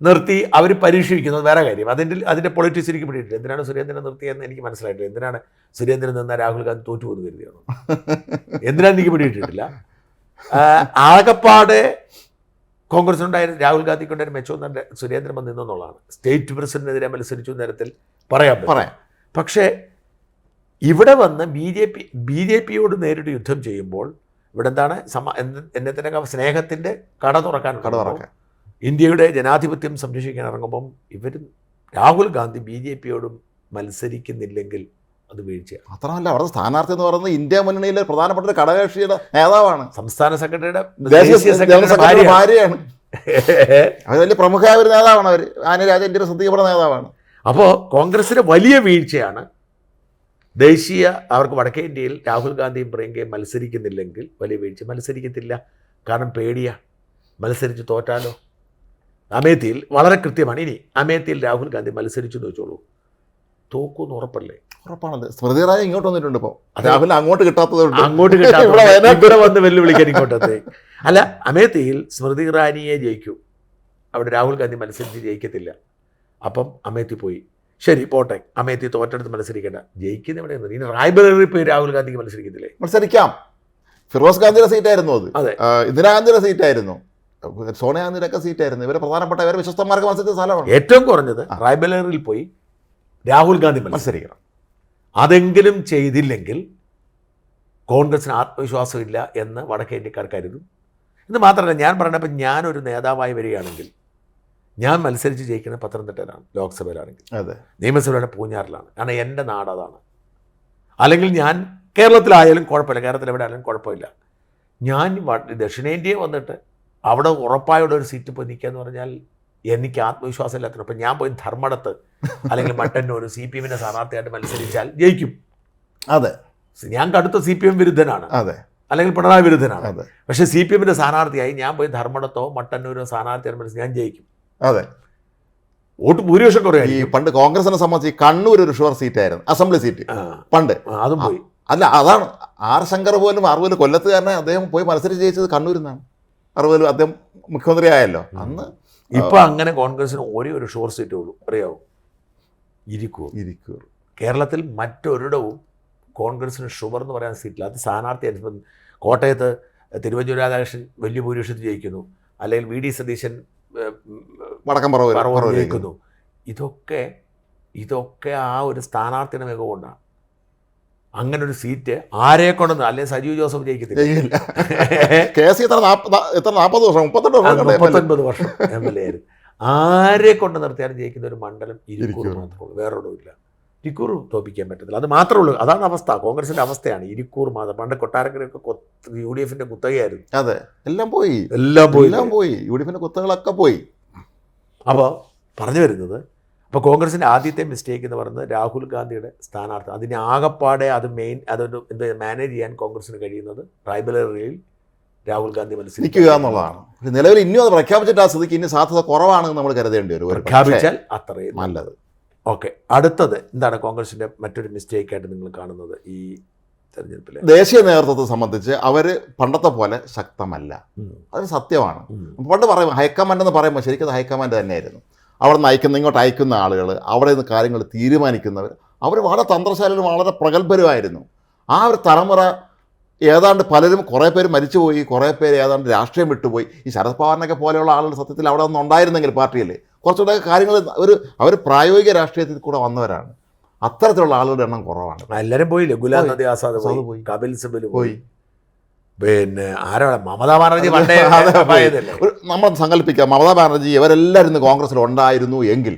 നിർത്തി അവർ പരീക്ഷിക്കുന്നത് വേറെ കാര്യം. അതിന്റെ അതിന്റെ പൊളിറ്റിക്സ് എനിക്ക് പിടിയിട്ടില്ല. എന്തിനാണ് സുരേന്ദ്രൻ നിർത്തിയെന്ന് എനിക്ക് മനസ്സിലായിട്ടില്ല. എന്തിനാണ് സുരേന്ദ്രൻ നിന്ന രാഹുൽ ഗാന്ധി തോറ്റുപോകുന്നു കരുതിയാണ് എന്തിനാണ് എനിക്ക് പിടിയിട്ടിട്ടില്ല. ആകപ്പാടെ കോൺഗ്രസിനുണ്ടായിരുന്ന രാഹുൽ ഗാന്ധിക്കുണ്ടായിരുന്ന മെച്ചം സുരേന്ദ്രൻ വന്നിരുന്നു എന്നുള്ളതാണ്. സ്റ്റേറ്റ് പ്രസിഡന്റിനെതിരെ മത്സരിച്ചു നേരത്തിൽ പറയാം പറയാം. പക്ഷേ ഇവിടെ വന്ന് B J P B J പിയോട് നേരിട്ട് യുദ്ധം ചെയ്യുമ്പോൾ ഇവിടെ എന്താണ് സമ എന്നെ തന്നെ സ്നേഹത്തിന്റെ കട തുറക്കാൻ കട തുറക്കാൻ. ഇന്ത്യയുടെ ജനാധിപത്യം സംരക്ഷിക്കാൻ ഇറങ്ങുമ്പം ഇവർ രാഹുൽ ഗാന്ധി ബി ജെ പിയോടും മത്സരിക്കുന്നില്ലെങ്കിൽ അത് വീഴ്ചയാണ്. മാത്രമല്ല അവിടെ സ്ഥാനാർത്ഥി എന്ന് പറയുന്നത് ഇന്ത്യ മുന്നണിയിലെ പ്രധാനപ്പെട്ട ഒരു ഘടകകക്ഷിയുടെ നേതാവാണ്. സംസ്ഥാന സെക്രട്ടറിയുടെ ദേശീയ സെക്രട്ടറി ഭാര്യയാണ്. ഭാര്യയാണ്. അവർ വലിയ പ്രമുഖമായ ഒരു നേതാവാണ്. അവർ ആനരാജ ഇന്ത്യയുടെ ശ്രദ്ധിക്കപ്പെടുന്ന നേതാവാണ്. അപ്പോൾ കോൺഗ്രസിന് വലിയ വീഴ്ചയാണ്. ദേശീയ അവർക്ക് വടക്കേ ഇന്ത്യയിൽ രാഹുൽ ഗാന്ധിയും പ്രിയങ്കയും മത്സരിക്കുന്നില്ലെങ്കിൽ വലിയ വീഴ്ച മത്സരിക്കത്തില്ല. കാരണം പേടിയാണ് മത്സരിച്ച് തോറ്റാലോ? അമേത്തിയിൽ വളരെ കൃത്യമാണ്. ഇനി അമേത്തിയിൽ രാഹുൽ ഗാന്ധി മത്സരിച്ചു എന്ന് വെച്ചോളൂ. തോക്കൂന്ന് ഉറപ്പല്ലേ? ഉറപ്പാണത്. സ്മൃതി ഇറാനി ഇങ്ങോട്ട് വന്നിട്ടുണ്ട് ഇപ്പോൾ രാഹുൽ അങ്ങോട്ട് കിട്ടാത്തതുകൊണ്ട്. അങ്ങോട്ട് കിട്ടാത്ത ഇവിടെ വന്ന് വെല്ലുവിളിക്കാൻ ഇങ്ങോട്ടത്തെ. അല്ല അമേത്തിയിൽ സ്മൃതി ഇറാനിയെ ജയിക്കൂ. അവിടെ രാഹുൽ ഗാന്ധി മത്സരിച്ച് ജയിക്കത്തില്ല. അപ്പം അമേത്തി പോയി. ശരി പോട്ടെ. അമേത്തി തോറ്റെടുത്ത് മത്സരിക്കേണ്ട. ജയിക്കുന്ന എവിടെയാണ് ഇനി റായ്ബറി പോയി രാഹുൽ ഗാന്ധിക്ക് മത്സരിക്കത്തില്ലേ? മത്സരിക്കാം. ഫിറോസ് ഗാന്ധിയുടെ സീറ്റായിരുന്നു അത്. ഇന്ദിരാഗാന്ധിയുടെ സീറ്റായിരുന്നു. സോണിയാഗാന്ധിയുടെ ഒക്കെ സീറ്റായിരുന്നു. ഇവരെ പ്രധാനപ്പെട്ട ഇവരെ വിശ്വസ്തന്മാർക്ക് മത്സരിച്ച സ്ഥലമാണ്. ഏറ്റവും കുറഞ്ഞത് റായ്ബലറിൽ പോയി രാഹുൽ ഗാന്ധി മത്സരിക്കണം. അതെങ്കിലും ചെയ്തില്ലെങ്കിൽ കോൺഗ്രസിന് ആത്മവിശ്വാസമില്ല എന്ന് വടക്കേ ഇന്ത്യക്കാർ കരുതും ഇത് മാത്രമല്ല ഞാൻ പറഞ്ഞപ്പോൾ ഞാനൊരു നേതാവായി വരികയാണെങ്കിൽ ഞാൻ മത്സരിച്ച് ജയിക്കുന്നത് പത്തനംതിട്ടയിലാണ് ലോക്സഭയിലാണെങ്കിൽ. അതെ. നിയമസഭയിലാണ് പൂഞ്ഞാറിലാണ്. കാരണം എന്റെ നാട് അതാണ്. അല്ലെങ്കിൽ ഞാൻ കേരളത്തിലായാലും കുഴപ്പമില്ല. കേരളത്തിൽ എവിടെ ആയാലും കുഴപ്പമില്ല. ഞാൻ ദക്ഷിണേന്ത്യയിൽ വന്നിട്ട് അവിടെ ഉറപ്പായുള്ള ഒരു സീറ്റ് പോയി നിൽക്കുക എന്ന് പറഞ്ഞാൽ എനിക്ക് ആത്മവിശ്വാസം ഇല്ലാത്തത്. അപ്പം ഞാൻ പോയി ധർമ്മടത്ത് അല്ലെങ്കിൽ മട്ടന്നൂർ സി പി എമ്മിന്റെ സ്ഥാനാർത്ഥിയായിട്ട് മത്സരിച്ചാൽ ജയിക്കും. അതെ. ഞാൻ കടുത്ത സി പി എം വിരുദ്ധനാണ്. അതെ. അല്ലെങ്കിൽ പിണറായി വിരുദ്ധനാണ്. അതെ. പക്ഷേ സി പി എമ്മിന്റെ സ്ഥാനാർത്ഥിയായി ഞാൻ പോയി ധർമ്മടത്തോ മട്ടന്നൂരോ സ്ഥാനാർത്ഥിയായിട്ട് മത്സരിച്ച് ഞാൻ ജയിക്കും. അതെ. വോട്ട് ഭൂരിപക്ഷം ഈ പണ്ട് കോൺഗ്രസിനെ സംബന്ധിച്ച് ഈ കണ്ണൂർ ഒരു ഷുവർ സീറ്റായിരുന്നു. Assembly seat. പണ്ട്. അതും പോയി. അല്ല അതാണ്. ആർ ശങ്കർ പോലും അറുപതിൽ കൊല്ലത്തുകാരനെ അദ്ദേഹം പോയി മത്സരം ജയിച്ചത് കണ്ണൂരിൽ നിന്നാണ്. അറുപതിൽ അദ്ദേഹം മുഖ്യമന്ത്രി ആയല്ലോ അന്ന് ഇപ്പൊ അങ്ങനെ കോൺഗ്രസിന് ഒരേ ഒരു ഷുവർ സീറ്റേ ഉള്ളൂ. അറിയാവോ? ഇരിക്കൂർ ഇരിക്കൂർ കേരളത്തിൽ മറ്റൊരിടവും കോൺഗ്രസിന് ഷുവർ എന്ന് പറയാൻ സീറ്റില്ല. അത് സ്ഥാനാർത്ഥി കോട്ടയത്ത് തിരുവഞ്ചൂർ രാധാകൃഷ്ണൻ വലിയ ഭൂരിപക്ഷത്തിൽ ജയിക്കുന്നു. അല്ലെങ്കിൽ വി ഡി സതീശൻ വടക്കം പറവൂർ ഇതൊക്കെ ഇതൊക്കെ ആ ഒരു സ്ഥാനാർത്ഥിയുടെ മികവുകൊണ്ടാണ് അങ്ങനെ ഒരു സീറ്റ് ആരെ കൊണ്ടെന്ന് അല്ലെങ്കിൽ സജീവ് ജോസഫ് ജയിക്കത്തില്ല. കെ സി എത്ര എത്ര നാൽപ്പത് വർഷം മുപ്പത്തൊൻപത് വർഷം എം എൽ എ ആയിരുന്നു. ആരെ കൊണ്ട് നിർത്തിയാലും ജയിക്കുന്ന ഒരു മണ്ഡലം ഇരുപത് ഇരിക്കൂർ. മാത്രമേ ഉള്ളൂ. വേറെ ഇല്ല ഇരിക്കൂർ തോപ്പിക്കാൻ പറ്റത്തില്ല. അത് മാത്രമേ ഉള്ളൂ. അതാണ് അവസ്ഥ. കോൺഗ്രസിന്റെ അവസ്ഥയാണ്. ഇരിക്കൂർ മാത്രം പണ്ട് കൊട്ടാരക്കരയൊക്കെ യു ഡി എഫിന്റെ കുത്തകയായിരുന്നു. അതെ. എല്ലാം പോയി. എല്ലാം പോയി. എല്ലാം പോയി. യു ഡി എഫിന്റെ കുത്തകളൊക്കെ പോയി. അപ്പോൾ പറഞ്ഞു വരുന്നത് അപ്പോൾ കോൺഗ്രസിന്റെ ആദ്യത്തെ മിസ്റ്റേക്ക് എന്ന് പറയുന്നത് രാഹുൽ ഗാന്ധിയുടെ സ്ഥാനാർത്ഥി. അതിനെ ആകപ്പാടെ അത് മെയിൻ അതൊരു എന്ത് മാനേജ് ചെയ്യാൻ കോൺഗ്രസിന് കഴിയുന്നത് ട്രൈബലറിയിൽ രാഹുൽ ഗാന്ധി മത്സരിക്കുക എന്നുള്ളതാണ്. നിലവിൽ ഇനിയും അത് പ്രഖ്യാപിച്ചിട്ട് ആ സ്ഥിതിക്ക് ഇനി സാധ്യത കുറവാണെന്ന് നമ്മൾ കരുതേണ്ടി വരും. പ്രഖ്യാപിച്ചാൽ അത്രയും നല്ലത്. ഓക്കെ. അടുത്തത് എന്താണ് കോൺഗ്രസിന്റെ മറ്റൊരു മിസ്റ്റേക്ക് ആയിട്ട് നിങ്ങൾ കാണുന്നത് ഈ തെരഞ്ഞെടുപ്പിൽ ദേശീയ നേതൃത്വത്തെ സംബന്ധിച്ച് അവർ പണ്ടത്തെ പോലെ ശക്തമല്ല. അത് സത്യമാണ്. പണ്ട് പറയും ഹൈക്കമാൻഡ് എന്ന് പറയുമ്പോൾ ശരിക്കും അത് ഹൈക്കമാൻഡ് തന്നെയായിരുന്നു. അവിടെ നയിക്കുന്ന അയക്കുന്ന ഇങ്ങോട്ട് അയക്കുന്ന ആളുകൾ അവിടെ നിന്ന് കാര്യങ്ങൾ തീരുമാനിക്കുന്നവർ അവർ വളരെ തന്ത്രശാലികളും വളരെ പ്രഗത്ഭരുമായിരുന്നു. ആ ഒരു തലമുറ ഏതാണ്ട് പലരും കുറേ പേര് മരിച്ചുപോയി കുറേ പേര് ഏതാണ്ട് രാഷ്ട്രീയം വിട്ടുപോയി. ഈ ശരത് പവാറിനൊക്കെ പോലെയുള്ള ആളുകൾ സത്യത്തിൽ അവിടെ ഒന്നും ഉണ്ടായിരുന്നെങ്കിൽ പാർട്ടിയിൽ കുറച്ചുകൂടെ കാര്യങ്ങൾ ഒരു അവർ പ്രായോഗിക രാഷ്ട്രീയത്തിൽ കൂടെ വന്നവരാണ്. അത്തരത്തിലുള്ള ആളുകളുടെ എണ്ണം കുറവാണ്. എല്ലാവരും പോയില്ലേ? ഗുലാം നദി ആസാദ് പോയി. കപിൽ സിബൽ പോയി. പിന്നെ ആരാണ്? മമതാ ബാനർജി പണ്ടേ നമ്മൾ സങ്കല്പിക്കാം മമതാ ബാനർജി ഇവരെല്ലാവരും ഇന്ന് കോൺഗ്രസ്സിൽ ഉണ്ടായിരുന്നു എങ്കിൽ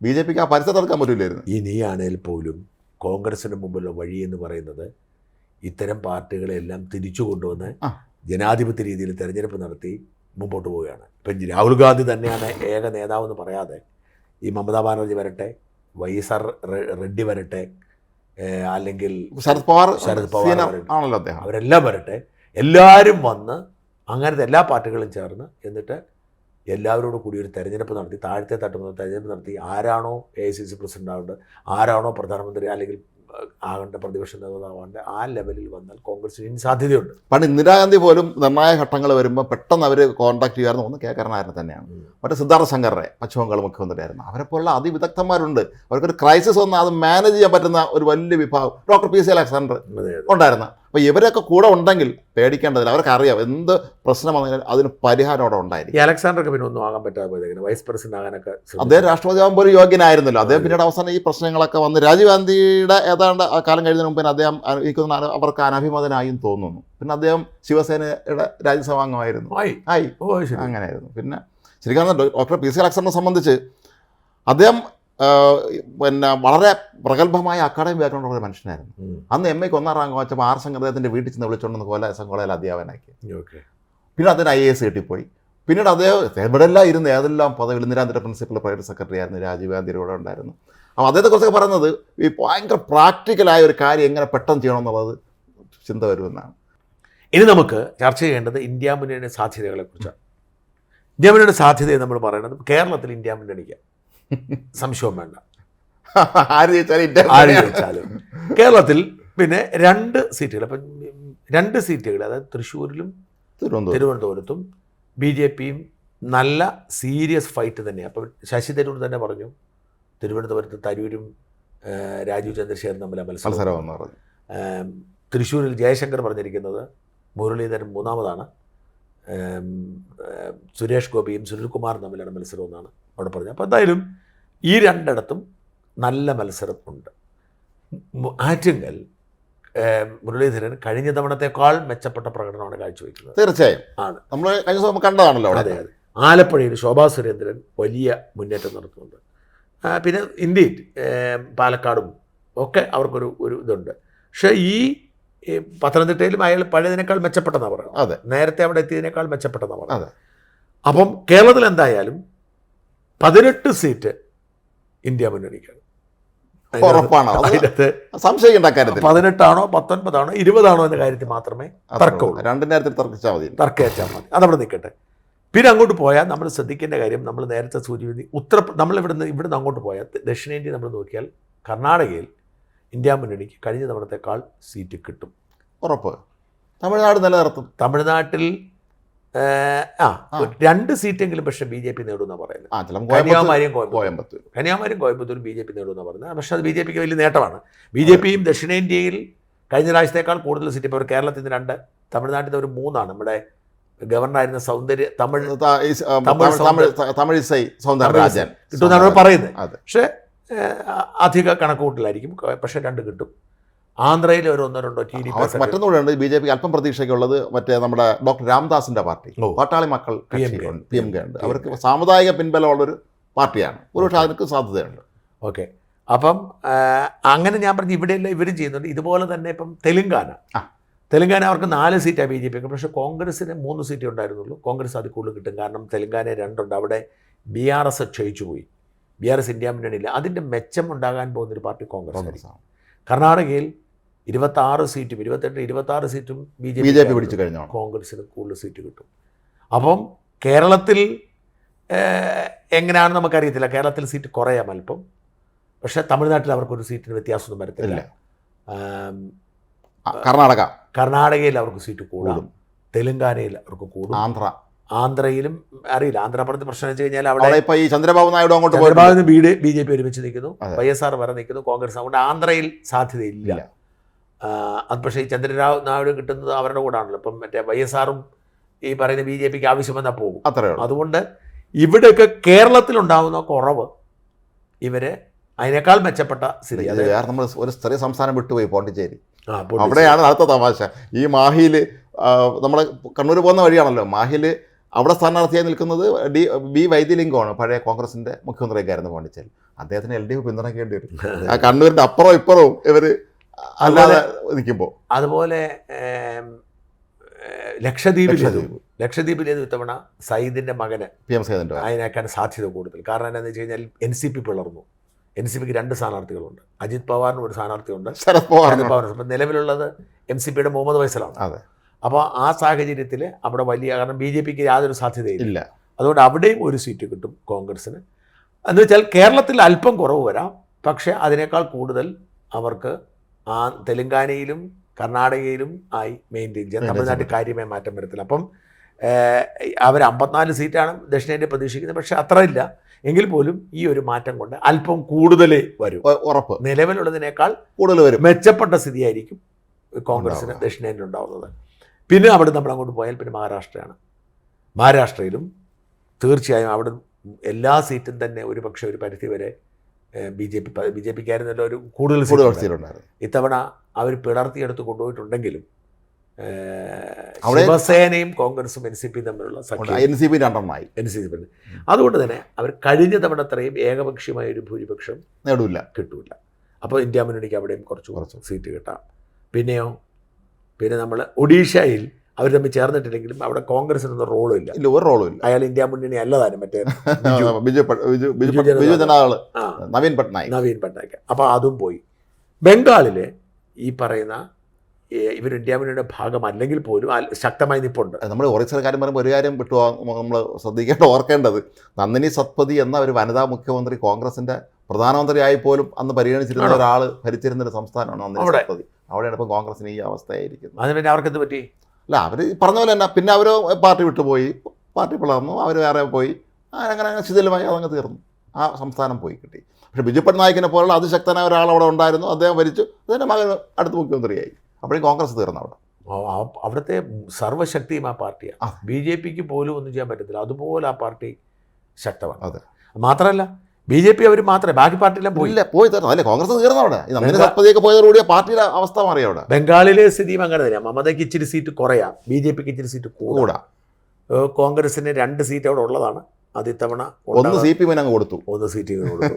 ബി ജെ പിക്ക് ആ പരിസരത്ത് എടുക്കാൻ പറ്റില്ലായിരുന്നു ഇനിയാണേൽ പോലും കോൺഗ്രസിന് മുമ്പുള്ള വഴി എന്ന് പറയുന്നത് ഇത്തരം പാർട്ടികളെല്ലാം തിരിച്ചു കൊണ്ടുവന്ന് ജനാധിപത്യ രീതിയിൽ തെരഞ്ഞെടുപ്പ് നടത്തി മുമ്പോട്ട് പോവുകയാണ്. ഇപ്പം രാഹുൽ ഗാന്ധി തന്നെയാണ് ഏക നേതാവെന്ന് പറയാതെ ഈ മമതാ ബാനർജി വരട്ടെ വൈ എസ് ആർ റെഡ്ഡി വരട്ടെ അല്ലെങ്കിൽ ശരത് പവാർ ശരത് പവാർ. ആണല്ലോ അദ്ദേഹം അവരെല്ലാം വരട്ടെ എല്ലാവരും വന്ന് അങ്ങനത്തെ എല്ലാ പാർട്ടികളും ചേർന്ന് എന്നിട്ട് എല്ലാവരോടും കൂടി ഒരു തെരഞ്ഞെടുപ്പ് നടത്തി താഴത്തെ തട്ടുമ്പോൾ തെരഞ്ഞെടുപ്പ് നടത്തി ആരാണോ A I C C president ആവേണ്ടത് ആരാണോ പ്രധാനമന്ത്രി അല്ലെങ്കിൽ ആകേണ്ട പ്രതിപക്ഷ നേതാവാണ്ട് ആ ലെവലിൽ വന്നാൽ കോൺഗ്രസിന് ഇനി സാധ്യതയുണ്ട്. പണ്ട് ഇന്ദിരാഗാന്ധി പോലും നിർണായക ഘട്ടങ്ങൾ വരുമ്പോൾ പെട്ടെന്ന് അവർ കോൺടാക്ട് ചെയ്യാറുണ്ട് ഒന്ന് കെ കരുണാകരനെ തന്നെയാണ്. മറ്റേ സിദ്ധാർത്ഥ ശങ്കറെ പശ്ചിമ ബംഗാൾ മുഖ്യമന്ത്രിയായിരുന്നു. അവരെപ്പോലുള്ള അതിവിദഗ്ധന്മാരുണ്ട്. അവർക്കൊരു ക്രൈസിസ് വന്നാൽ അത് മാനേജ് ചെയ്യാൻ പറ്റുന്ന ഒരു വലിയ വിഭാഗം. ഡോക്ടർ പി സി അലക്സാണ്ടർ ഉണ്ടായിരുന്നു. അപ്പോൾ ഇവരൊക്കെ കൂടെ ഉണ്ടെങ്കിൽ പേടിക്കേണ്ടതില്ല. അവർക്ക് അറിയാം എന്ത് പ്രശ്നം വന്നാലും അതിന് പരിഹാരം അവിടെ ഉണ്ടായിരിക്കും. അലക്സാണ്ടർക്ക് പിന്നെ ഒന്നും ആകാൻ പറ്റാതെ പോയത് വൈസ് പ്രസിഡന്റ് ആകാനൊക്കെ അദ്ദേഹം രാഷ്ട്രപതി ആകുമ്പോൾ ഒരു യോഗ്യനായിരുന്നല്ലോ. അദ്ദേഹം പിന്നീട് അവസാനം ഈ പ്രശ്നങ്ങളൊക്കെ വന്ന് രാജീവ് ഗാന്ധിയുടെ ഏതാണ്ട് ആ കാലം കഴിഞ്ഞതിന് മുമ്പ് അദ്ദേഹം അനുഭവിക്കുന്ന അവർക്ക് അനഭിമതനായും തോന്നുന്നു. പിന്നെ അദ്ദേഹം ശിവസേനയുടെ രാജ്യസഭാംഗമായിരുന്നു ആയി. ആയി. ഓ ശരി. അങ്ങനെയായിരുന്നു. പിന്നെ ശരിക്കും ഡോക്ടർ പി സി അലക്സാണ്ടറെ സംബന്ധിച്ച് അദ്ദേഹം പിന്നെ വളരെ പ്രഗത്ഭമായ അക്കാഡമിക് ബാക്ക്ഗ്രൗണ്ട് ഉള്ള ഒരു മനുഷ്യനായിരുന്നു. അന്ന് എം എക്ക് ഒന്നാം റാങ്ക് വാച്ചപ്പോൾ ആർ ശങ്കർ അദ്ദേഹത്തിന്റെ വീട്ടിൽ ചെന്ന് വിളിച്ചുകൊണ്ടെന്ന് കോല എസ് എൻ കോളേജിൽ അധ്യാപകനാക്കി. പിന്നെ അദ്ദേഹം ഐ എ എസ് കിട്ടിപ്പോയി. പിന്നീട് അദ്ദേഹം എവിടെല്ലാം ഇരുന്ന് ഏതെല്ലാം പദവി നിരാന്തര പ്രിൻസിപ്പൽ പ്രൈവറ്റ് സെക്രട്ടറി ആയിരുന്നു രാജീവ് ഗാന്ധിയുടെ കൂടെ ഉണ്ടായിരുന്നു. അപ്പോൾ അദ്ദേഹത്തെക്കുറിച്ചൊക്കെ പറയുന്നത് ഈ ഭയങ്കര പ്രാക്ടിക്കലായ ഒരു കാര്യം എങ്ങനെ പെട്ടെന്ന് ചെയ്യണമെന്നുള്ളത് ചിന്ത വരുമെന്നാണ്. ഇനി നമുക്ക് ചർച്ച ചെയ്യേണ്ടത് ഇന്ത്യ മുന്നണിയുടെ സാധ്യതകളെ കുറിച്ചാണ് ഇന്ത്യ മുന്നണിയുടെ സാധ്യതയെ നമ്മൾ പറയുന്നത് കേരളത്തിൽ ഇന്ത്യ മുന്നണിക്ക് സംശയവും വേണ്ട. ആര് ജയിച്ചാലും ആര് ജയിച്ചാലും കേരളത്തിൽ പിന്നെ രണ്ട് സീറ്റുകൾ. അപ്പം രണ്ട് സീറ്റുകൾ അതായത് തൃശ്ശൂരിലും തിരുവനന്തപുരം. തിരുവനന്തപുരത്തും ബി ജെ പിയും നല്ല സീരിയസ് ഫൈറ്റ് തന്നെയാണ്. അപ്പം ശശി തരൂർ തന്നെ പറഞ്ഞു തിരുവനന്തപുരത്ത് തരൂരും രാജീവ് ചന്ദ്രശേഖരൻ തമ്മിലാണ് മത്സരം. തൃശ്ശൂരിൽ ജയശങ്കർ പറഞ്ഞിരിക്കുന്നത് മുരളീധരൻ മൂന്നാമതാണ്. സുരേഷ് ഗോപിയും സുനിൽകുമാറും തമ്മിലാണ് മത്സരം എന്നാണ് അവിടെ പറഞ്ഞു. അപ്പോൾ എന്തായാലും ഈ രണ്ടിടത്തും നല്ല മത്സരം ഉണ്ട്. ആറ്റിങ്കൽ മുരളീധരൻ കഴിഞ്ഞ തവണത്തേക്കാൾ മെച്ചപ്പെട്ട പ്രകടനമാണ് കാഴ്ചവെക്കുന്നത്. തീർച്ചയായും. ആണ്. നമ്മൾ കഴിഞ്ഞ ദിവസം കണ്ടതാണല്ലോ അതെ അതെ. ആലപ്പുഴയിൽ ശോഭാ സുരേന്ദ്രൻ വലിയ മുന്നേറ്റം നടത്തുന്നുണ്ട്. പിന്നെ ഇന്ത്യയിൽ പാലക്കാടും ഒക്കെ അവർക്കൊരു ഒരു ഇതുണ്ട്. പക്ഷേ ഈ പത്തനംതിട്ടയിലും അയാൾ പഴയതിനേക്കാൾ മെച്ചപ്പെട്ടെന്നാണ് പറയുന്നത്. അതെ. നേരത്തെ അവിടെ എത്തിയതിനേക്കാൾ മെച്ചപ്പെട്ടെന്നാണ് അതെ. പറയുന്നത് അപ്പം കേരളത്തിൽ എന്തായാലും പതിനെട്ട് സീറ്റ് ഇന്ത്യ മുന്നണിക്കാണ്. അതിനകത്ത് ഉറപ്പാണ്? അത് അതിനകത്ത് സംശയിക്കേണ്ട കാര്യത്തിൽ. പതിനെട്ടാണോ പത്തൊൻപതാണോ ഇരുപതാണോ എന്ന കാര്യത്തിൽ മാത്രമേ തർക്കമുള്ളൂ. രണ്ടിന്റെ കാര്യത്തിൽ തർക്കിച്ചാൽ മതി. തർക്കേറ്റാൽ മതി. അതവിടെ നിൽക്കട്ടെ. പിന്നെ അങ്ങോട്ട് പോയാൽ നമ്മൾ ശ്രദ്ധിക്കേണ്ട കാര്യം നമ്മൾ നേരത്തെ സൂചിപ്പിച്ചു ഉത്തര നമ്മൾ ഇവിടുന്ന് ഇവിടുന്ന് അങ്ങോട്ട് പോയാൽ ദക്ഷിണേന്ത്യ നമ്മൾ നോക്കിയാൽ കർണാടകയിൽ ഇന്ത്യ മുന്നണിക്ക് കഴിഞ്ഞ തവണത്തെക്കാൾ സീറ്റ് കിട്ടും. ഉറപ്പ്. തമിഴ്നാട് നിലനിർത്തും. തമിഴ്നാട്ടിൽ ആ. രണ്ട് സീറ്റെങ്കിലും പക്ഷെ ബി ജെ പി നേടുമെന്നാണ് പറയുന്നത്. കന്യാകുമാരിയും കോയമ്പത്തൂർ. കന്യാകുമാരിയും കോയമ്പത്തൂരും ബി ജെ പി നേടുമെന്നാണ് പറയുന്നത്. പക്ഷേ അത് ബി ജെ പിക്ക് വലിയ നേട്ടമാണ്. ബി ജെ പിയും ദക്ഷിണേന്ത്യയിൽ കഴിഞ്ഞ പ്രാവശ്യത്തേക്കാൾ കൂടുതൽ സീറ്റ്. ഇപ്പോൾ കേരളത്തിൽ നിന്ന് രണ്ട് തമിഴ്നാട്ടിൽ നിന്ന് ഒരു മൂന്നാണ്. നമ്മുടെ ഗവർണറായിരുന്ന സൗന്ദര്യ തമിഴ് തമിഴ് സൗന്ദരരാജൻ കിട്ടുമെന്നാണ് പറയുന്നത്. പക്ഷേ അധിക കണക്കുകൂട്ടിലായിരിക്കും. പക്ഷേ രണ്ട് കിട്ടും. ആന്ധ്രയിൽ ഒരു ഒന്നോ രണ്ടോ ടി ഡി പി മറ്റൊന്നുകൂടെ ഉണ്ട്. ബി ജെ പി അല്പം പ്രതീക്ഷയ്ക്കുള്ളത് മറ്റേ നമ്മുടെ ഡോക്ടർ രാംദാസിന്റെ പാർട്ടി. പാട്ടാളി മക്കൾ പി എം കെ ഉണ്ട്. അവർക്ക് സാമുദായിക പിൻബലമുള്ളൊരു പാർട്ടിയാണ്. ഒരുപക്ഷെ അതിനൊക്കെ സാധ്യതയുണ്ട്. ഓക്കെ. അപ്പം അങ്ങനെ ഞാൻ പറഞ്ഞു ഇവിടെയല്ല ഇവരും ചെയ്യുന്നുണ്ട്. ഇതുപോലെ തന്നെ ഇപ്പം തെലുങ്കാന. തെലുങ്കാന അവർക്ക് നാല് സീറ്റാണ് ബി ജെ പിക്ക്. പക്ഷേ കോൺഗ്രസിന് മൂന്ന് സീറ്റേ ഉണ്ടായിരുന്നുള്ളൂ. കോൺഗ്രസ് അതിൽ കൂടുതൽ കിട്ടും. കാരണം തെലുങ്കാന രണ്ടുണ്ട്. അവിടെ ബി ആർ എസ് ക്ഷയിച്ചു പോയി. ബി ആർ എസ് ഇന്ത്യ മുന്നണിയില്ല അതിന്റെ മെച്ചം ഉണ്ടാകാൻ പോകുന്നൊരു പാർട്ടി. കോൺഗ്രസ് കർണാടകയിൽ ഇരുപത്തി ആറ് സീറ്റും ഇരുപത്തെട്ട് ഇരുപത്തി ആറ് സീറ്റും B J B J P പിടിച്ചു കഴിഞ്ഞു കോൺഗ്രസിന് കൂടുതൽ സീറ്റ് കിട്ടും. അപ്പം കേരളത്തിൽ എങ്ങനെയാണെന്ന് നമുക്കറിയത്തില്ല. കേരളത്തിൽ സീറ്റ് കുറയാം അല്പം. പക്ഷേ തമിഴ്നാട്ടിൽ അവർക്കൊരു സീറ്റിന് വ്യത്യാസമൊന്നും വരത്തില്ല. കർണാടക. കർണാടകയിൽ അവർക്ക് സീറ്റ് കൂടും. തെലുങ്കാനയിൽ അവർക്ക് കൂടും. ആന്ധ്ര. ആന്ധ്രയിലും അറിയില്ല. ആന്ധ്രാപ്രദേശ് പ്രശ്നം വെച്ച് കഴിഞ്ഞാൽ അവിടെ ഇപ്പോൾ ഇപ്പൊ ഈ ചന്ദ്രബാബു നായിഡു അങ്ങോട്ട് Chandrababu B D B J P ഒരുമിച്ച് നിൽക്കുന്നു. വൈ എസ് ആർ വരെ നിൽക്കുന്നു കോൺഗ്രസ്. അതുകൊണ്ട് ആന്ധ്രയിൽ സാധ്യതയില്ല. അത് പക്ഷേ ഈ ചന്ദ്രരാവ് നായിഡു കിട്ടുന്നത് അവരുടെ കൂടാണല്ലോ. ഇപ്പം മറ്റേ വൈ എസ് ആറും ഈ പറയുന്ന ബി ജെ പിക്ക് ആവശ്യം വന്നാൽ പോകും. അത്രേ ഉള്ളൂ. അതുകൊണ്ട് ഇവിടെയൊക്കെ കേരളത്തിലുണ്ടാകുന്ന കുറവ് ഇവരെ അതിനേക്കാൾ മെച്ചപ്പെട്ട സ്ഥിതി. വേറെ നമ്മൾ ഒരു ചെറിയ സംസ്ഥാനം വിട്ടുപോയി പോണ്ടിച്ചേരി. അവിടെയാണ് അടുത്ത തമാശ. ഈ മാഹിയിൽ നമ്മളെ കണ്ണൂർ പോകുന്ന വഴിയാണല്ലോ. മാഹിയിൽ അവിടെ സ്ഥാനാർത്ഥിയായി നിൽക്കുന്നത് ഡി ബി വൈദ്യലിംഗമാണ്. പഴയ കോൺഗ്രസിന്റെ മുഖ്യമന്ത്രിയൊക്കെ ആയിരുന്നു പോണ്ടിച്ചേരി. അദ്ദേഹത്തിന് എൽ ഡി എഫ് പിന്തുണയ്ക്കേണ്ടി വരും. ആ കണ്ണൂരിന്റെ അപ്പുറവും ഇപ്പുറവും ഇവർ അല്ലാതെ നിൽക്കുമ്പോൾ. അതുപോലെ ലക്ഷദ്വീപിൽ ലക്ഷദ്വീപിൽ ലക്ഷദ്വീപ്. ലക്ഷദ്വീപിൽ ഇത്തവണ സയ്യിദിന്റെ മകന് പി എം സേതിന്റെ അതിനേക്കാൻ സാധ്യത കൂടുതൽ. കാരണം എന്താണെന്ന് വെച്ച് കഴിഞ്ഞാൽ എൻ സി പി പിളർന്നു. എൻ സി പിക്ക് രണ്ട് സ്ഥാനാർത്ഥികളുണ്ട്. അജിത് പവാറിന് ഒരു സ്ഥാനാർത്ഥിയുണ്ട്. ശരത് പവാർ ശരത് പവാർ അപ്പം നിലവിലുള്ളത് എം സി പിയുടെ മുഹമ്മദ് വൈസലാണ് അതെ. അപ്പോൾ ആ സാഹചര്യത്തിൽ അവിടെ വലിയ കാരണം ബി ജെ പിക്ക് യാതൊരു സാധ്യതയില്ല. അതുകൊണ്ട് അവിടെയും ഒരു സീറ്റ് കിട്ടും കോൺഗ്രസ്സിന്. എന്ന് വെച്ചാൽ കേരളത്തിൽ അല്പം കുറവ് വരാം. പക്ഷേ അതിനേക്കാൾ കൂടുതൽ അവർക്ക് ആ തെലുങ്കാനയിലും കർണാടകയിലും ആയി മെയിന്റെയിൻ ചെയ്യാം തമിഴ്നാട്ടിൽ കാര്യമായ മാറ്റം വരത്തില്ല. അപ്പം അവർ അമ്പത്തിനാല് സീറ്റാണ് ദക്ഷിണേന്ത്യ പ്രതീക്ഷിക്കുന്നത്. പക്ഷേ അത്ര ഇല്ല. എങ്കിൽ പോലും ഈ ഒരു മാറ്റം കൊണ്ട് അല്പം കൂടുതൽ വരും. ഉറപ്പ്. നിലവിലുള്ളതിനേക്കാൾ കൂടുതൽ വരും. മെച്ചപ്പെട്ട സ്ഥിതിയായിരിക്കും കോൺഗ്രസിന്. ദക്ഷിണേന്ത്യ ഉണ്ടാവുന്നത്. പിന്നെ അവിടെ നമ്മൾ അങ്ങോട്ട് പോയാൽ പിന്നെ മഹാരാഷ്ട്രയാണ്. മഹാരാഷ്ട്രയിലും തീർച്ചയായും അവിടെ എല്ലാ സീറ്റും തന്നെ ഒരു പക്ഷേ ഒരു പരിധി വരെ B J P B J പിക്കായിരുന്നല്ലോ ഒരു കൂടുതൽ സീറ്റുണ്ടായിരുന്നു. ഇത്തവണ അവർ പിളർത്തിയെടുത്ത് കൊണ്ടുപോയിട്ടുണ്ടെങ്കിലും ശിവസേനയും കോൺഗ്രസും എൻ സി പിയും തമ്മിലുള്ള എൻ സി പി രണ്ടെണ്ണമായി. എൻ സി പി അതുകൊണ്ട് തന്നെ അവർ കഴിഞ്ഞ തവണ അത്രയും ഏകപക്ഷീയമായ ഒരു ഭൂരിപക്ഷം നേടില്ല കിട്ടൂല. അപ്പോൾ ഇന്ത്യ മുന്നണിക്ക് അവിടെയും കുറച്ച് കുറച്ച്. സീറ്റ് കിട്ടാം. പിന്നെയോ പിന്നെ നമ്മൾ ഒഡീഷയിൽ അവർ തമ്മിൽ ചേർന്നിട്ടില്ലെങ്കിലും അവിടെ കോൺഗ്രസിനൊന്നും റോളും ഇല്ല. ഇല്ല ഒരു റോളും ഇല്ല. അയാൾ ഇന്ത്യ മുന്നണി അല്ലതാനും മറ്റേ ബിജു. ജനതാദൾ നവീൻ പട്നായിക്. നവീൻ പട്നായിക്. അപ്പോൾ അതും പോയി. ബംഗാളിലെ ഈ പറയുന്ന ഇവർ ഇന്ത്യ മുന്നണിയുടെ ഭാഗം അല്ലെങ്കിൽ പോലും ശക്തമായി നിപ്പുണ്ട്. നമ്മൾ ഒറീസയുടെ കാര്യം പറയുമ്പോൾ ഒരു കാര്യം വിട്ടു നമ്മൾ ശ്രദ്ധിക്കേണ്ട ഓർക്കേണ്ടത്. നന്ദിനി സത്പതി എന്ന ഒരു വനിതാ മുഖ്യമന്ത്രി കോൺഗ്രസിന്റെ പ്രധാനമന്ത്രിയായി പോലും അന്ന് പരിഗണിച്ചിരുന്ന? ഒരാൾ ഭരിച്ചിരുന്ന ഒരു സംസ്ഥാനമാണ് നന്ദിനി. സത്പതി. അവിടെയാണ് ഇപ്പോൾ കോൺഗ്രസിന് ഈ അവസ്ഥയായിരിക്കുന്നത്. അതിന് പിന്നെ അവർക്ക് എന്ത് പറ്റി? അല്ല അവർ പറഞ്ഞ പോലെ തന്നെ പിന്നെ അവർ പാർട്ടി വിട്ടുപോയി പാർട്ടി പിളർന്നു അവർ വേറെ പോയി. അങ്ങനെ അങ്ങനെ ശിഥിലമായി അതങ്ങ് തീർന്നു. ആ സംസ്ഥാനം പോയി കിട്ടി. പക്ഷേ ബിജു പട്നായിക്കിനെ പോലുള്ള അതിശക്തനായ ഒരാൾ അവിടെ ഉണ്ടായിരുന്നു. അദ്ദേഹം ഭരിച്ചു അതിന്റെ മകൻ അടുത്ത മുഖ്യമന്ത്രിയായി. അപ്പോഴും കോൺഗ്രസ് തീർന്നു അവിടെ. അവിടുത്തെ സർവശക്തിയും ആ. പാർട്ടിയാണ്. ബി ജെ പിക്ക് പോലും ഒന്നും ചെയ്യാൻ പറ്റത്തില്ല. അതുപോലെ ആ പാർട്ടി ശക്തമാണ്. അതെ. മാത്രമല്ല ബി ജെ പി അവർ മാത്രമേ ബാക്കി പാർട്ടിയിലും പോയി. ഇല്ല പോയി തരണം അല്ലേ കോൺഗ്രസ് തീർന്നു അവിടെ. ബംഗാ- സത്പതിയൊക്കെ പോയതോടുകൂടിയ പാർട്ടിയുടെ അവസ്ഥ മാറി അവിടെ? ബംഗാളിലെ സ്ഥിതിയും അങ്ങനെ തന്നെയാണ് മമതയ്ക്ക് ഇച്ചിരി സീറ്റ് കുറയാം. ബി ജെ പിക്ക് ഇച്ചിരി സീറ്റ് കൂടാം. കോൺഗ്രസിന് രണ്ട് സീറ്റ് അവിടെ ഉള്ളതാണ്. അത് ഇത്തവണ ഒന്ന് സി പി എമ്മിന് അങ്ങ് കൊടുത്തു. ഒന്ന് സീറ്റ് കൊടുത്തു.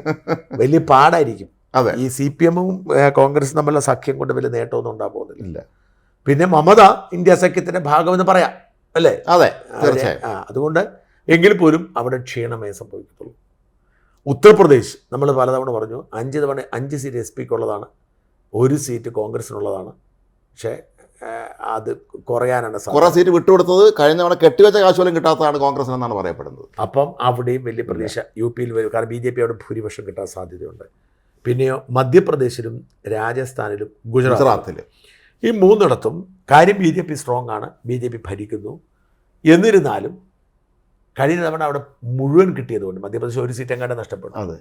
വലിയ പാടായിരിക്കും. അതെ. ഈ സി പി എമ്മും കോൺഗ്രസും തമ്മിലുള്ള സഖ്യം കൊണ്ട് വലിയ നേട്ടമൊന്നും ഉണ്ടാകാൻ പോകുന്നില്ല ഇല്ല. പിന്നെ മമത ഇന്ത്യ സഖ്യത്തിന്റെ ഭാഗമെന്ന് പറയാം. അല്ലേ? അതെ തീർച്ചയായും. അതുകൊണ്ട് എങ്കിൽ പോലും അവിടെ ക്ഷീണമേ സംഭവിക്കത്തുള്ളൂ. ഉത്തർപ്രദേശ് നമ്മൾ പലതവണ പറഞ്ഞു അഞ്ച് തവണ അഞ്ച് സീറ്റ് എസ് പിക്ക് ഉള്ളതാണ് ഒരു സീറ്റ് കോൺഗ്രസിനുള്ളതാണ്. പക്ഷേ അത് കുറയാനാണ് കുറേ സീറ്റ് വിട്ടുകൊടുത്തത് കഴിഞ്ഞ തവണ കെട്ടിവെച്ച കാശ് പോലും കിട്ടാത്തതാണ് കോൺഗ്രസ് എന്നാണ് പറയപ്പെടുന്നത്. അപ്പം അവിടെയും വലിയ പ്രതീക്ഷ യു പിയിൽ വരും. കാരണം ബി ജെ പി അവിടെ ഭൂരിപക്ഷം കിട്ടാൻ സാധ്യതയുണ്ട്. പിന്നെയോ മധ്യപ്രദേശിലും രാജസ്ഥാനിലും ഗുജറാത്തിലും. ഗുജറാത്തിൽ ഈ മൂന്നിടത്തും കാര്യം ബി ജെ പി സ്ട്രോങ് ആണ് ബി ജെ പി ഭരിക്കുന്നു. എന്നിരുന്നാലും കഴിഞ്ഞ തവണ അവിടെ മുഴുവൻ കിട്ടിയതുകൊണ്ട് മധ്യപ്രദേശ് ഒരു സീറ്റ് എങ്ങാണ്ട് നഷ്ടപ്പെടും അതെ.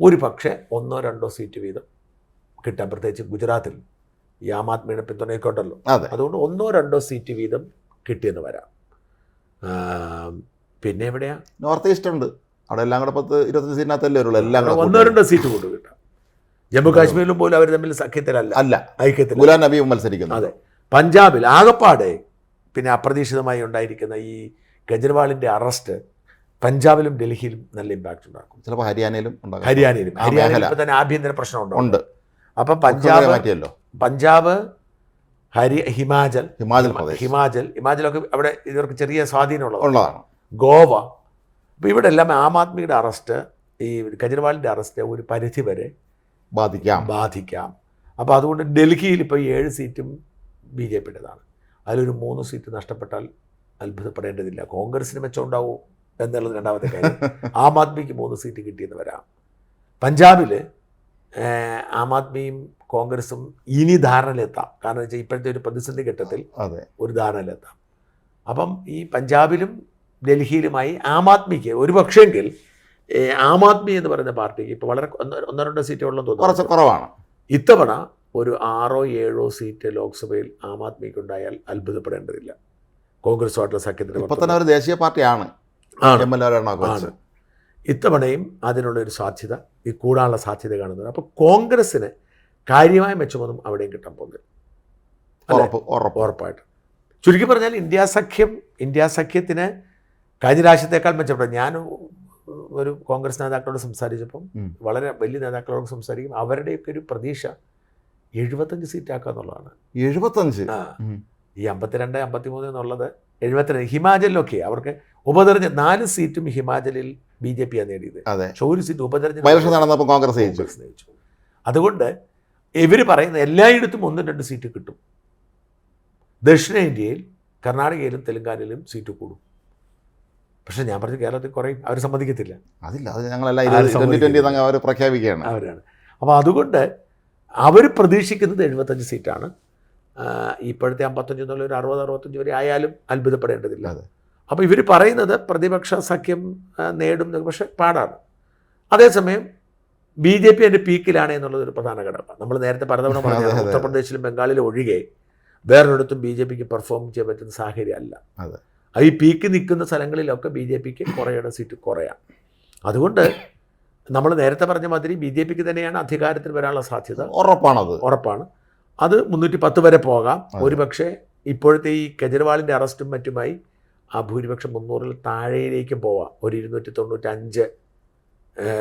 ഒരു പക്ഷേ ഒന്നോ രണ്ടോ സീറ്റ് വീതം കിട്ടാൻ പ്രത്യേകിച്ച് ഗുജറാത്തിൽ ഈ ആം ആദ്മിയുടെ പിന്തുണയൊക്കെ ഉണ്ടല്ലോ. അതുകൊണ്ട് ഒന്നോ രണ്ടോ സീറ്റ് വീതം കിട്ടിയെന്ന് വരാം. പിന്നെ എവിടെയാ? നോർത്ത് ഈസ്റ്റ് ഉണ്ട്. അവിടെ എല്ലാം കൂടെ പത്ത് ഇരുപത്തഞ്ച് സീറ്റിനകത്തല്ലേ ഉള്ളൂ. എല്ലാം കൂടെ ഒന്നോ രണ്ടോ സീറ്റ് കൊണ്ട് കിട്ടാം. ജമ്മു കാശ്മീരിലും പോലും അവർ തമ്മിൽ സഖ്യത്തിലല്ല. അല്ല. ഐക്യത്തിൽ ഗുലാം നബിയും മത്സരിക്കുന്നു. അതെ. പഞ്ചാബിൽ ആകപ്പാടെ പിന്നെ അപ്രതീക്ഷിതമായി ഉണ്ടായിരിക്കുന്ന ഈ കെജ്രിവാളിന്റെ അറസ്റ്റ് പഞ്ചാബിലും ഡൽഹിയിലും നല്ല ഇമ്പാക്റ്റ് ഉണ്ടാക്കും. ചിലപ്പോൾ ഹരിയാനയിലും ഹരിയാനയിലും. ഹരിയാനയിൽ ഇപ്പോൾ ഇപ്പൊ തന്നെ ആഭ്യന്തര പ്രശ്നം ഉണ്ട്. അപ്പൊ പഞ്ചാബ് മാറ്റിയല്ലോ. പഞ്ചാബ് ഹരി ഹിമാചൽ ഹിമാചൽ പ്രദേശ്. ഹിമാചൽ ഹിമാചലൊക്കെ അവിടെ ഇവർക്ക് ചെറിയ സ്വാധീനമുള്ളത്. ഉള്ളതാണ്. ഗോവ. അപ്പോൾ ഇവിടെ എല്ലാം ആം ആദ്മിയുടെ അറസ്റ്റ് ഈ കെജ്രിവാളിന്റെ അറസ്റ്റ് ഒരു പരിധി വരെ ബാധിക്കാം. ബാധിക്കാം. അപ്പോൾ അതുകൊണ്ട് ഡൽഹിയിൽ ഇപ്പോൾ ഏഴ് സീറ്റും ബി ജെ പിയുടേതാണ്. അതിലൊരു മൂന്ന് സീറ്റ് നഷ്ടപ്പെട്ടാൽ അത്ഭുതപ്പെടേണ്ടതില്ല. കോൺഗ്രസിന് മെച്ചമുണ്ടാവും എന്നുള്ളത് രണ്ടാമത്തെ കാര്യം. ആം ആദ്മിക്ക് മൂന്ന് സീറ്റ് കിട്ടിയെന്ന് വരാം. പഞ്ചാബിൽ ആം ആദ്മിയും കോൺഗ്രസും ഇനി ധാരണയിലെത്താം. കാരണം വെച്ചാൽ ഇപ്പോഴത്തെ ഒരു പ്രതിസന്ധി ഘട്ടത്തിൽ ഒരു ധാരണയിലെത്താം. അപ്പം ഈ പഞ്ചാബിലും ഡൽഹിയിലുമായി ആം ആദ്മിക്ക് ഒരു പക്ഷേങ്കിൽ ആം ആദ്മി എന്ന് പറയുന്ന പാർട്ടിക്ക് ഇപ്പോൾ വളരെ ഒന്നോ രണ്ടോ സീറ്റേ തോന്നുന്നു. കുറച്ച് തോന്നുന്നു കുറവാണ്. ഇത്തവണ ഒരു ആറോ ഏഴോ സീറ്റ് ലോക്സഭയിൽ ആം ആദ്മിക്ക് ഉണ്ടായാൽ അത്ഭുതപ്പെടേണ്ടതില്ല. കോൺഗ്രസുമായിട്ടുള്ള സഖ്യത്തിന് ഇപ്പൊ തന്നെ ഒരു ദേശീയ പാർട്ടിയാണ്. എം എൽ എണ്ണൊക്കെ ആണ്. ഇത്തവണയും അതിനുള്ളൊരു സാധ്യത ഈ കൂടാനുള്ള സാധ്യത കാണുന്നത് അപ്പോൾ കോൺഗ്രസ്സിന് കാര്യമായ മെച്ചമൊന്നും അവിടെയും കിട്ടാൻ പോകുന്നില്ല. ഉറപ്പ് ഉറപ്പ്. ഉറപ്പായിട്ട്. ചുരുക്കി പറഞ്ഞാൽ ഇന്ത്യ സഖ്യം ഇന്ത്യ സഖ്യത്തിന് കഴിഞ്ഞ രാഷ്ട്രത്തെക്കാൾ മെച്ചപ്പെട്ട. ഞാൻ ഒരു കോൺഗ്രസ് നേതാക്കളോട് സംസാരിച്ചപ്പം വളരെ വലിയ നേതാക്കളോട് സംസാരിക്കും. അവരുടെയൊക്കെ ഒരു പ്രതീക്ഷ എഴുപത്തഞ്ച് സീറ്റ് ആക്കുക എന്നുള്ളതാണ് എഴുപത്തഞ്ച്. ഈ അമ്പത്തിരണ്ട് അമ്പത്തിമൂന്ന് എന്നുള്ളത് എഴുപത്തിരണ്ട് ഹിമാചലിലൊക്കെ അവർക്ക് ഉപതെരഞ്ഞെടുപ്പ് നാല് സീറ്റും ഹിമാചലിൽ ബി ജെ പിയാണ് നേടിയത് പക്ഷെ ഒരു സീറ്റ് ഉപതെരഞ്ഞെടുപ്പ് നടന്നപ്പോൾ കോൺഗ്രസ് കോൺഗ്രസ് നയിച്ചു അതുകൊണ്ട് ഇവർ പറയുന്ന എല്ലായിടത്തും ഒന്നും രണ്ട് സീറ്റ് കിട്ടും. ദക്ഷിണേന്ത്യയിൽ കർണാടകയിലും തെലുങ്കാനയിലും സീറ്റ് കൂടും. പക്ഷെ ഞാൻ പറഞ്ഞു കേരളത്തിൽ കുറയും അവർ സമ്മതിക്കത്തില്ല. അതില്ല അത് ഞങ്ങളെല്ലാം പ്രഖ്യാപിക്കുകയാണ്. അവരാണ്. അപ്പോൾ അതുകൊണ്ട് അവർ പ്രതീക്ഷിക്കുന്നത് എഴുപത്തഞ്ച് സീറ്റാണ്. ഇപ്പോഴത്തെ അമ്പത്തഞ്ച് എന്നുള്ള ഒരു അറുപത് അറുപത്തഞ്ച് വരെ ആയാലും അത്ഭുതപ്പെടേണ്ടതില്ല. അതെ. അപ്പോൾ ഇവർ പറയുന്നത് പ്രതിപക്ഷ സഖ്യം നേടും പക്ഷെ പാടാണ്. അതേസമയം ബി ജെ പി അതിന്റെ പീക്കിലാണ് എന്നുള്ളത് ഒരു പ്രധാന ഘടകം. നമ്മൾ നേരത്തെ പലതവണ പറഞ്ഞു. ഉത്തർപ്രദേശിലും ബംഗാളിലും ഒഴികെ വേറൊരിടത്തും ബി ജെ പിക്ക് പെർഫോം ചെയ്യാൻ പറ്റുന്ന സാഹചര്യം അല്ല അതെ. ഈ പീക്ക് നിൽക്കുന്ന സ്ഥലങ്ങളിലൊക്കെ ബി ജെ പിക്ക് കുറയുടെ സീറ്റ് കുറയാം. അതുകൊണ്ട് നമ്മൾ നേരത്തെ പറഞ്ഞ മാതിരി ബി ജെ പിക്ക് തന്നെയാണ് അധികാരത്തിൽ വരാനുള്ള സാധ്യത. ഉറപ്പാണത്. ഉറപ്പാണ്. അത് മുന്നൂറ്റി പത്ത് വരെ പോകാം. ഒരുപക്ഷെ ഇപ്പോഴത്തെ ഈ കെജ്രിവാളിന്റെ അറസ്റ്റും മറ്റുമായി ആ ഭൂരിപക്ഷം മുന്നൂറിൽ താഴേലേക്കും പോവാം. ഒരു ഇരുന്നൂറ്റി തൊണ്ണൂറ്റഞ്ച്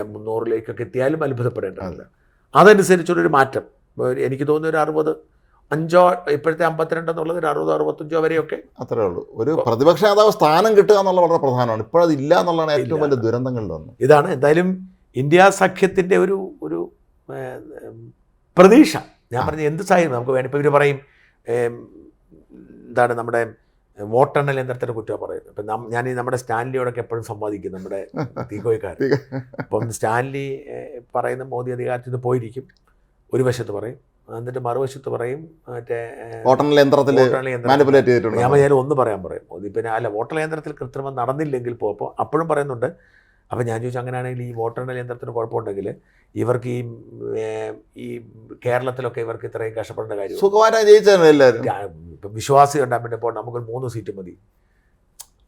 മുന്നൂറിലേക്കൊക്കെ എത്തിയാലും അത്ഭുതപ്പെടേണ്ടതില്ല. അതനുസരിച്ചുള്ളൊരു മാറ്റം. എനിക്ക് തോന്നുന്ന ഒരു അറുപത് അഞ്ചോ ഇപ്പോഴത്തെ അമ്പത്തിരണ്ട് എന്നുള്ളത് ഒരു അറുപത് അറുപത്തഞ്ചോ വരെയൊക്കെ അത്രേ ഉള്ളൂ. ഒരു പ്രതിപക്ഷ നേതാവ് സ്ഥാനം കിട്ടുക എന്നുള്ള വളരെ പ്രധാനമാണ്. ഇപ്പോഴത് ഇല്ല എന്നുള്ളതാണ് ഏറ്റവും വലിയ ദുരന്തങ്ങളിലൊന്ന് ഇതാണ് എന്തായാലും ഇന്ത്യ സഖ്യത്തിന്റെ ഒരു ഒരു പ്രതീക്ഷ. ഞാൻ പറഞ്ഞു എന്ത് സാഹചര്യം നമുക്ക് വേണം ഇപ്പോൾ ഇവർ പറയും എന്താണ് നമ്മുടെ വോട്ടെണ്ണൽ യന്ത്രത്തിന്റെ കുറ്റം പറയുന്നത്. ഇപ്പം നം- ഞാൻ ഈ നമ്മുടെ സ്റ്റാൻലിയോടൊക്കെ എപ്പോഴും സംവാദിക്കും നമ്മുടെ തീക്കോയ്ക്കാർ അപ്പം സ്റ്റാൻലി പറയുന്ന മോദി അധികാരത്തിൽ നിന്ന് പോയിരിക്കും ഒരു വശത്ത് പറയും എന്നിട്ട് മറുവശത്ത് പറയും മറ്റേ വോട്ടെണ്ണൽ യന്ത്രത്തിൽ മാനിപ്പുലേറ്റ് ചെയ്തിട്ടുണ്ട്? ഞാൻ ഞാൻ ഒന്ന് പറയാൻ പറയും. മോദി പിന്നെ അല്ല വോട്ടെണ്ണൽ യന്ത്രത്തിൽ കൃത്രിമം നടന്നില്ലെങ്കിൽ പോയപ്പോൾ അപ്പോഴും പറയുന്നുണ്ട് അപ്പം ഞാൻ ചോദിച്ചു അങ്ങനെയാണെങ്കിൽ ഈ വോട്ടെണ്ണൽ യന്ത്രത്തിന് കുഴപ്പമുണ്ടെങ്കിൽ ഇവർക്ക് ഈ ഈ കേരളത്തിലൊക്കെ ഇവർക്ക് ഇത്രയും കഷ്ടപ്പെടേണ്ട കാര്യം സുഖമായിട്ട് ജയിച്ചാണ് എല്ലാവരും. ഇപ്പം വിശ്വാസി ഉണ്ടാൻ പിന്നെ നമുക്കൊരു മൂന്ന് സീറ്റ് മതി.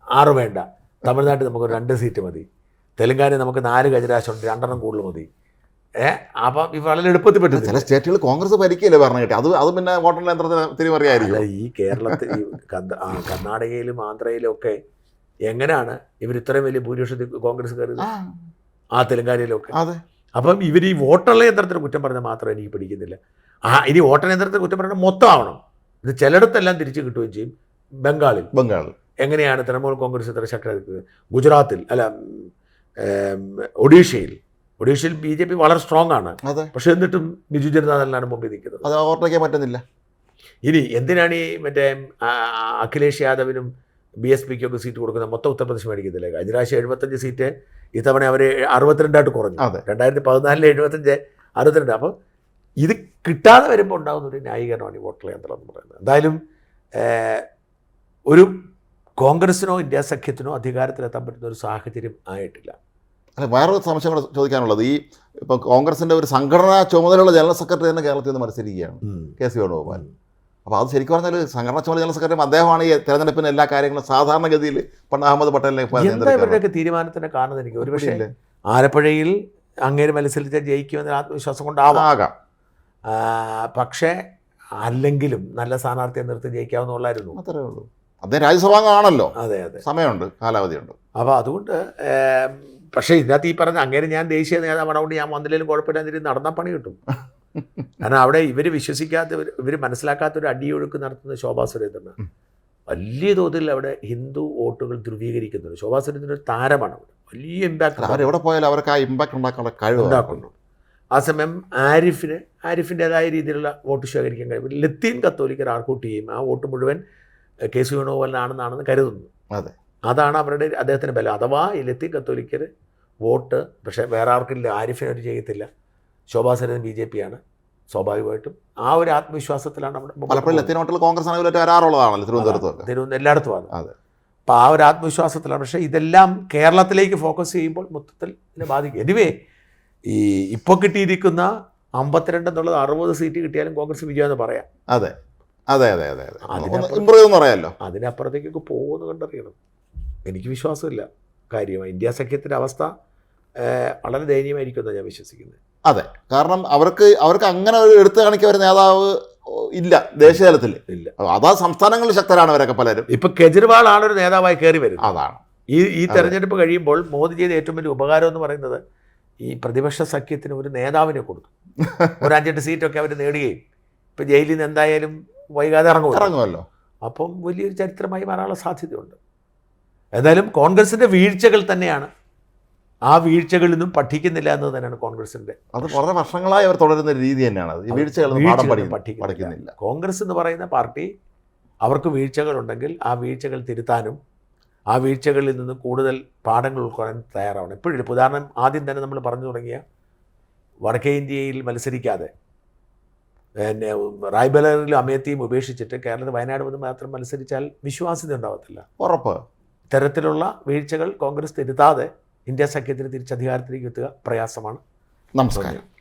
ആറ് വേണ്ട. തമിഴ്നാട്ടിൽ നമുക്ക് രണ്ട് സീറ്റ് മതി. തെലങ്കാന നമുക്ക് നാല് ഖജരാശുണ്ട് രണ്ടെണ്ണം കൂടുതൽ മതി. ഏഹ് അപ്പം ഇത് വളരെ എളുപ്പത്തിൽ പറ്റും. ചില സ്റ്റേറ്റുകൾ കോൺഗ്രസ് ഭരിക്കില്ലേ പറഞ്ഞു കേട്ടെ? അത് അത് പിന്നെ വോട്ടെണ്ണ യന്ത്രത്തിന് തിരിമറിയായിരിക്കും ഈ കേരളത്തിൽ ഈ കർണാടകയിലും ആന്ധ്രയിലും ഒക്കെ എങ്ങനെയാണ് ഇവർ ഇത്രയും വലിയ ഭൂരിപക്ഷത്തിൽ കോൺഗ്രസ് കയറിയത് ആ, തെലങ്കാനയിലൊക്കെ? അപ്പം ഇവർ ഈ വോട്ടുള്ള യന്ത്രത്തിന് കുറ്റം പറഞ്ഞാൽ മാത്രം എനിക്ക് പിടിക്കുന്നില്ല. ആ ഇനി വോട്ടർ യന്ത്രത്തിന് കുറ്റം പറഞ്ഞാൽ മൊത്തം ആവണം ഇത് ചിലയിടത്തെല്ലാം തിരിച്ചു കിട്ടുകയും ചെയ്യും. ബംഗാളിൽ. ബംഗാളിൽ. എങ്ങനെയാണ് തൃണമൂൽ കോൺഗ്രസ് ഇത്ര ശക്തി നിൽക്കുന്നത് ഗുജറാത്തിൽ അല്ല ഒഡീഷയിൽ. ഒഡീഷയിൽ ബി ജെ പി വളരെ സ്ട്രോങ് ആണ്. അതെ. പക്ഷെ എന്നിട്ടും ബിജു ജനതാദളിനാണ് മുമ്പിൽ നിൽക്കുന്നത്. അത് പറ്റുന്നില്ല. ഇനി എന്തിനാണ് ഈ മറ്റേ അഖിലേഷ് യാദവിനും ബി എസ് പിക്കൊക്കെ ഒക്കെ സീറ്റ് കൊടുക്കുന്ന മൊത്തം ഉത്തർപ്രദേശ് മേടിക്കത്തില്ലേ? കഴിഞ്ഞ പ്രാവശ്യം എഴുപത്തഞ്ച് സീറ്റ് ഇത്തവണ അവർ അറുപത്തിരണ്ടായിട്ട് കുറഞ്ഞു. അതെ. രണ്ടായിരത്തി പതിനാലിൽ എഴുപത്തഞ്ച് അറുപത്തിരണ്ട്. അപ്പം ഇത് കിട്ടാതെ വരുമ്പോൾ ഉണ്ടാകുന്ന ഒരു ന്യായീകരണമാണ് ഈ വോട്ടർ യന്ത്രം എന്ന് പറയുന്നത്. എന്തായാലും ഒരു കോൺഗ്രസിനോ ഇന്ത്യ സഖ്യത്തിനോ അധികാരത്തിലെത്താൻ പറ്റുന്ന ഒരു സാഹചര്യം ആയിട്ടില്ല. അല്ല വേറൊരു സംശയം കൂടെ ചോദിക്കാനുള്ളത്. ഈ ഇപ്പോൾ കോൺഗ്രസിന്റെ ഒരു സംഘടനാ ചുമതലയുള്ള ജനറൽ സെക്രട്ടറി തന്നെ കേരളത്തിൽ നിന്ന് മത്സരിക്കുകയാണ്. K C Venugopal. അപ്പോൾ അത് ശരിക്കും പറഞ്ഞാൽ സംഘടന ചുമതല ജനറൽ സെക്രട്ടറി അദ്ദേഹമാണ് ഈ തെരഞ്ഞെടുപ്പിന് എല്ലാ കാര്യങ്ങളും സാധാരണഗതിയിൽ പണ്ട് അഹമ്മദ് പട്ടേലിനെ. ഇവരുടെയൊക്കെ തീരുമാനത്തിന് കാണുന്നത് എനിക്ക്? ഒരു പക്ഷേ? ആലപ്പുഴയിൽ അങ്ങേര് മത്സരിച്ച ജയിക്കുമെന്ന ആത്മവിശ്വാസം കൊണ്ടാവാം. ആകാം. പക്ഷേ അല്ലെങ്കിലും നല്ല സ്ഥാനാർത്ഥിയെ നിർത്തി ജയിക്കാവുന്നുള്ളായിരുന്നു അത്രേ ഉള്ളൂ. അദ്ദേഹം രാജ്യസഭാംഗമാണല്ലോ. അതെ അതെ. സമയമുണ്ട് കാലാവധിയുണ്ട്. അപ്പോൾ അതുകൊണ്ട് പക്ഷേ ഇതിനകത്ത് ഈ പറഞ്ഞ അങ്ങനെ ഞാൻ ദേശീയ നേതാവാണ് അതുകൊണ്ട് ഞാൻ വന്നില്ലെങ്കിലും കുഴപ്പമില്ലാതിരി നടന്ന പണി കിട്ടും. കാരണം അവിടെ ഇവർ വിശ്വസിക്കാത്ത ഇവർ മനസ്സിലാക്കാത്ത ഒരു അടിയൊഴുക്ക് നടത്തുന്ന ശോഭാ സുരേന്ദ്രനാണ് വലിയ തോതിൽ അവിടെ ഹിന്ദു വോട്ടുകൾ ധ്രുവീകരിക്കുന്നുണ്ട്. ശോഭാ സുരേന്ദ്രൻ ഒരു താരമാണ് അവിടെ. വലിയ ഇമ്പാക്ട് എവിടെ പോയാലും അവർക്ക് ആ ഇമ്പാക്ട് ഉണ്ടാക്കാനുള്ള കഴിവ് ഉണ്ടാക്കുന്നു ആ സമയം ആരിഫിന് ആരിഫിന്റെതായ രീതിയിലുള്ള വോട്ട് ശേഖരിക്കാൻ കഴിയും. ലത്തീൻ കത്തോലിക്കർ ആർക്കൂട്ട് ചെയ്യും ആ വോട്ട് മുഴുവൻ കെ സി വേണുഗോപാലിനാണെന്നാണെന്ന് കരുതുന്നു. അതെ. അതാണ് അവരുടെ അദ്ദേഹത്തിന്റെ ബലം. അഥവാ ഈ ലത്തീൻ കത്തോലിക്കർ വോട്ട് പക്ഷേ വേറെ ആർക്കില്ല ആരിഫിനവർ ചെയ്യത്തില്ല. Shobha Surendran B J P ആണ് സ്വാഭാവികമായിട്ടും ആ ഒരു ആത്മവിശ്വാസത്തിലാണ് നമ്മുടെ പലപ്പോഴും ലത്തീൻ ഹോട്ടൽ കോൺഗ്രസ് ആണെങ്കിലും വരാറുള്ളതാണല്ലോ തിരുവനന്തപുരത്തൊക്കെ തിരുവനന്തപുരം എല്ലായിടത്തും ആണ് അതെ. അപ്പോൾ ആ ഒരു ആത്മവിശ്വാസത്തിലാണ്. പക്ഷേ ഇതെല്ലാം കേരളത്തിലേക്ക് ഫോക്കസ് ചെയ്യുമ്പോൾ മൊത്തത്തിൽ ഇതിനെ ബാധിക്കും. എനിവേ ഈ ഇപ്പോൾ കിട്ടിയിരിക്കുന്ന അമ്പത്തിരണ്ട് എന്നുള്ളത് അറുപത് സീറ്റ് കിട്ടിയാലും കോൺഗ്രസ് വിജയമെന്ന് പറയാം. അതെ. അതെ അതെ അതെ ഇമ്പ്രൂവ് എന്ന് പറയാമല്ലോ അതിനപ്പുറത്തേക്കൊക്കെ പോകുമെന്ന് കണ്ടറിയണം. എനിക്ക് വിശ്വാസമില്ല. കാര്യമായി ഇന്ത്യ സഖ്യത്തിന്റെ അവസ്ഥ വളരെ ദയനീയമായിരിക്കുമെന്നാണ് ഞാൻ വിശ്വസിക്കുന്നത്. അതെ. കാരണം അവർക്ക് അവർക്ക് അങ്ങനെ ഒരു എടുത്തു കാണിക്കാൻ ഒരു നേതാവ് ഇല്ല ദേശീയതലത്തിൽ ഇല്ല. അതാ സംസ്ഥാനങ്ങളിൽ ശക്തരാണ് അവരൊക്കെ പലരും. ഇപ്പൊ കെജ്രിവാൾ ആണ് ഒരു നേതാവായി കയറി വരുന്നത് അതാണ്. ഈ ഈ തെരഞ്ഞെടുപ്പ് കഴിയുമ്പോൾ മോദി ചെയ്ത ഏറ്റവും വലിയ ഉപകാരം എന്ന് പറയുന്നത് ഈ പ്രതിപക്ഷ സഖ്യത്തിന് ഒരു നേതാവിനെ കൊടുത്തു ഒരു അഞ്ചെട്ട് സീറ്റൊക്കെ അവർ നേടുകയും. ഇപ്പം ജയിലിൽ നിന്ന് എന്തായാലും വൈകാതെ ഇറങ്ങും. ഇറങ്ങുമല്ലോ. അപ്പം വലിയൊരു ചരിത്രമായി മാറാനുള്ള സാധ്യതയുണ്ട്. എന്തായാലും കോൺഗ്രസിന്റെ വീഴ്ചകൾ തന്നെയാണ് ആ വീഴ്ചകളിൽ നിന്നും പഠിക്കുന്നില്ല എന്ന് തന്നെയാണ് കോൺഗ്രസിന്റെ അത് കുറേ വർഷങ്ങളായി അവർ തുടരുന്ന ഒരു രീതി തന്നെയാണ്. ഈ വീഴ്ചകൾ പാഠം പഠിക്കുന്നില്ല. പഠിക്കുന്നില്ല കോൺഗ്രസ് എന്ന് പറയുന്ന പാർട്ടി അവർക്ക് വീഴ്ചകളുണ്ടെങ്കിൽ ആ വീഴ്ചകൾ തിരുത്താനും ആ വീഴ്ചകളിൽ നിന്ന് കൂടുതൽ പാഠങ്ങൾ ഉൾക്കൊള്ളാൻ തയ്യാറാവണം എപ്പോഴും ഉദാഹരണം ആദ്യം തന്നെ നമ്മൾ പറഞ്ഞു തുടങ്ങിയ വടക്കേ ഇന്ത്യയിൽ മത്സരിക്കാതെ പിന്നെ റായ്ബലറിലും അമേത്തിയും ഉപേക്ഷിച്ചിട്ട് കേരളത്തിൽ വയനാട് വന്ന് മാത്രം മത്സരിച്ചാൽ വിശ്വാസ്യത ഉണ്ടാവത്തില്ല ഉറപ്പ് ഇത്തരത്തിലുള്ള വീഴ്ചകൾ കോൺഗ്രസ് തിരുത്താതെ ഇന്ത്യ സഖ്യത്തിന് തിരിച്ചധികാരത്തിലേക്ക് എത്തുക പ്രയാസമാണ്. നമസ്കാരം.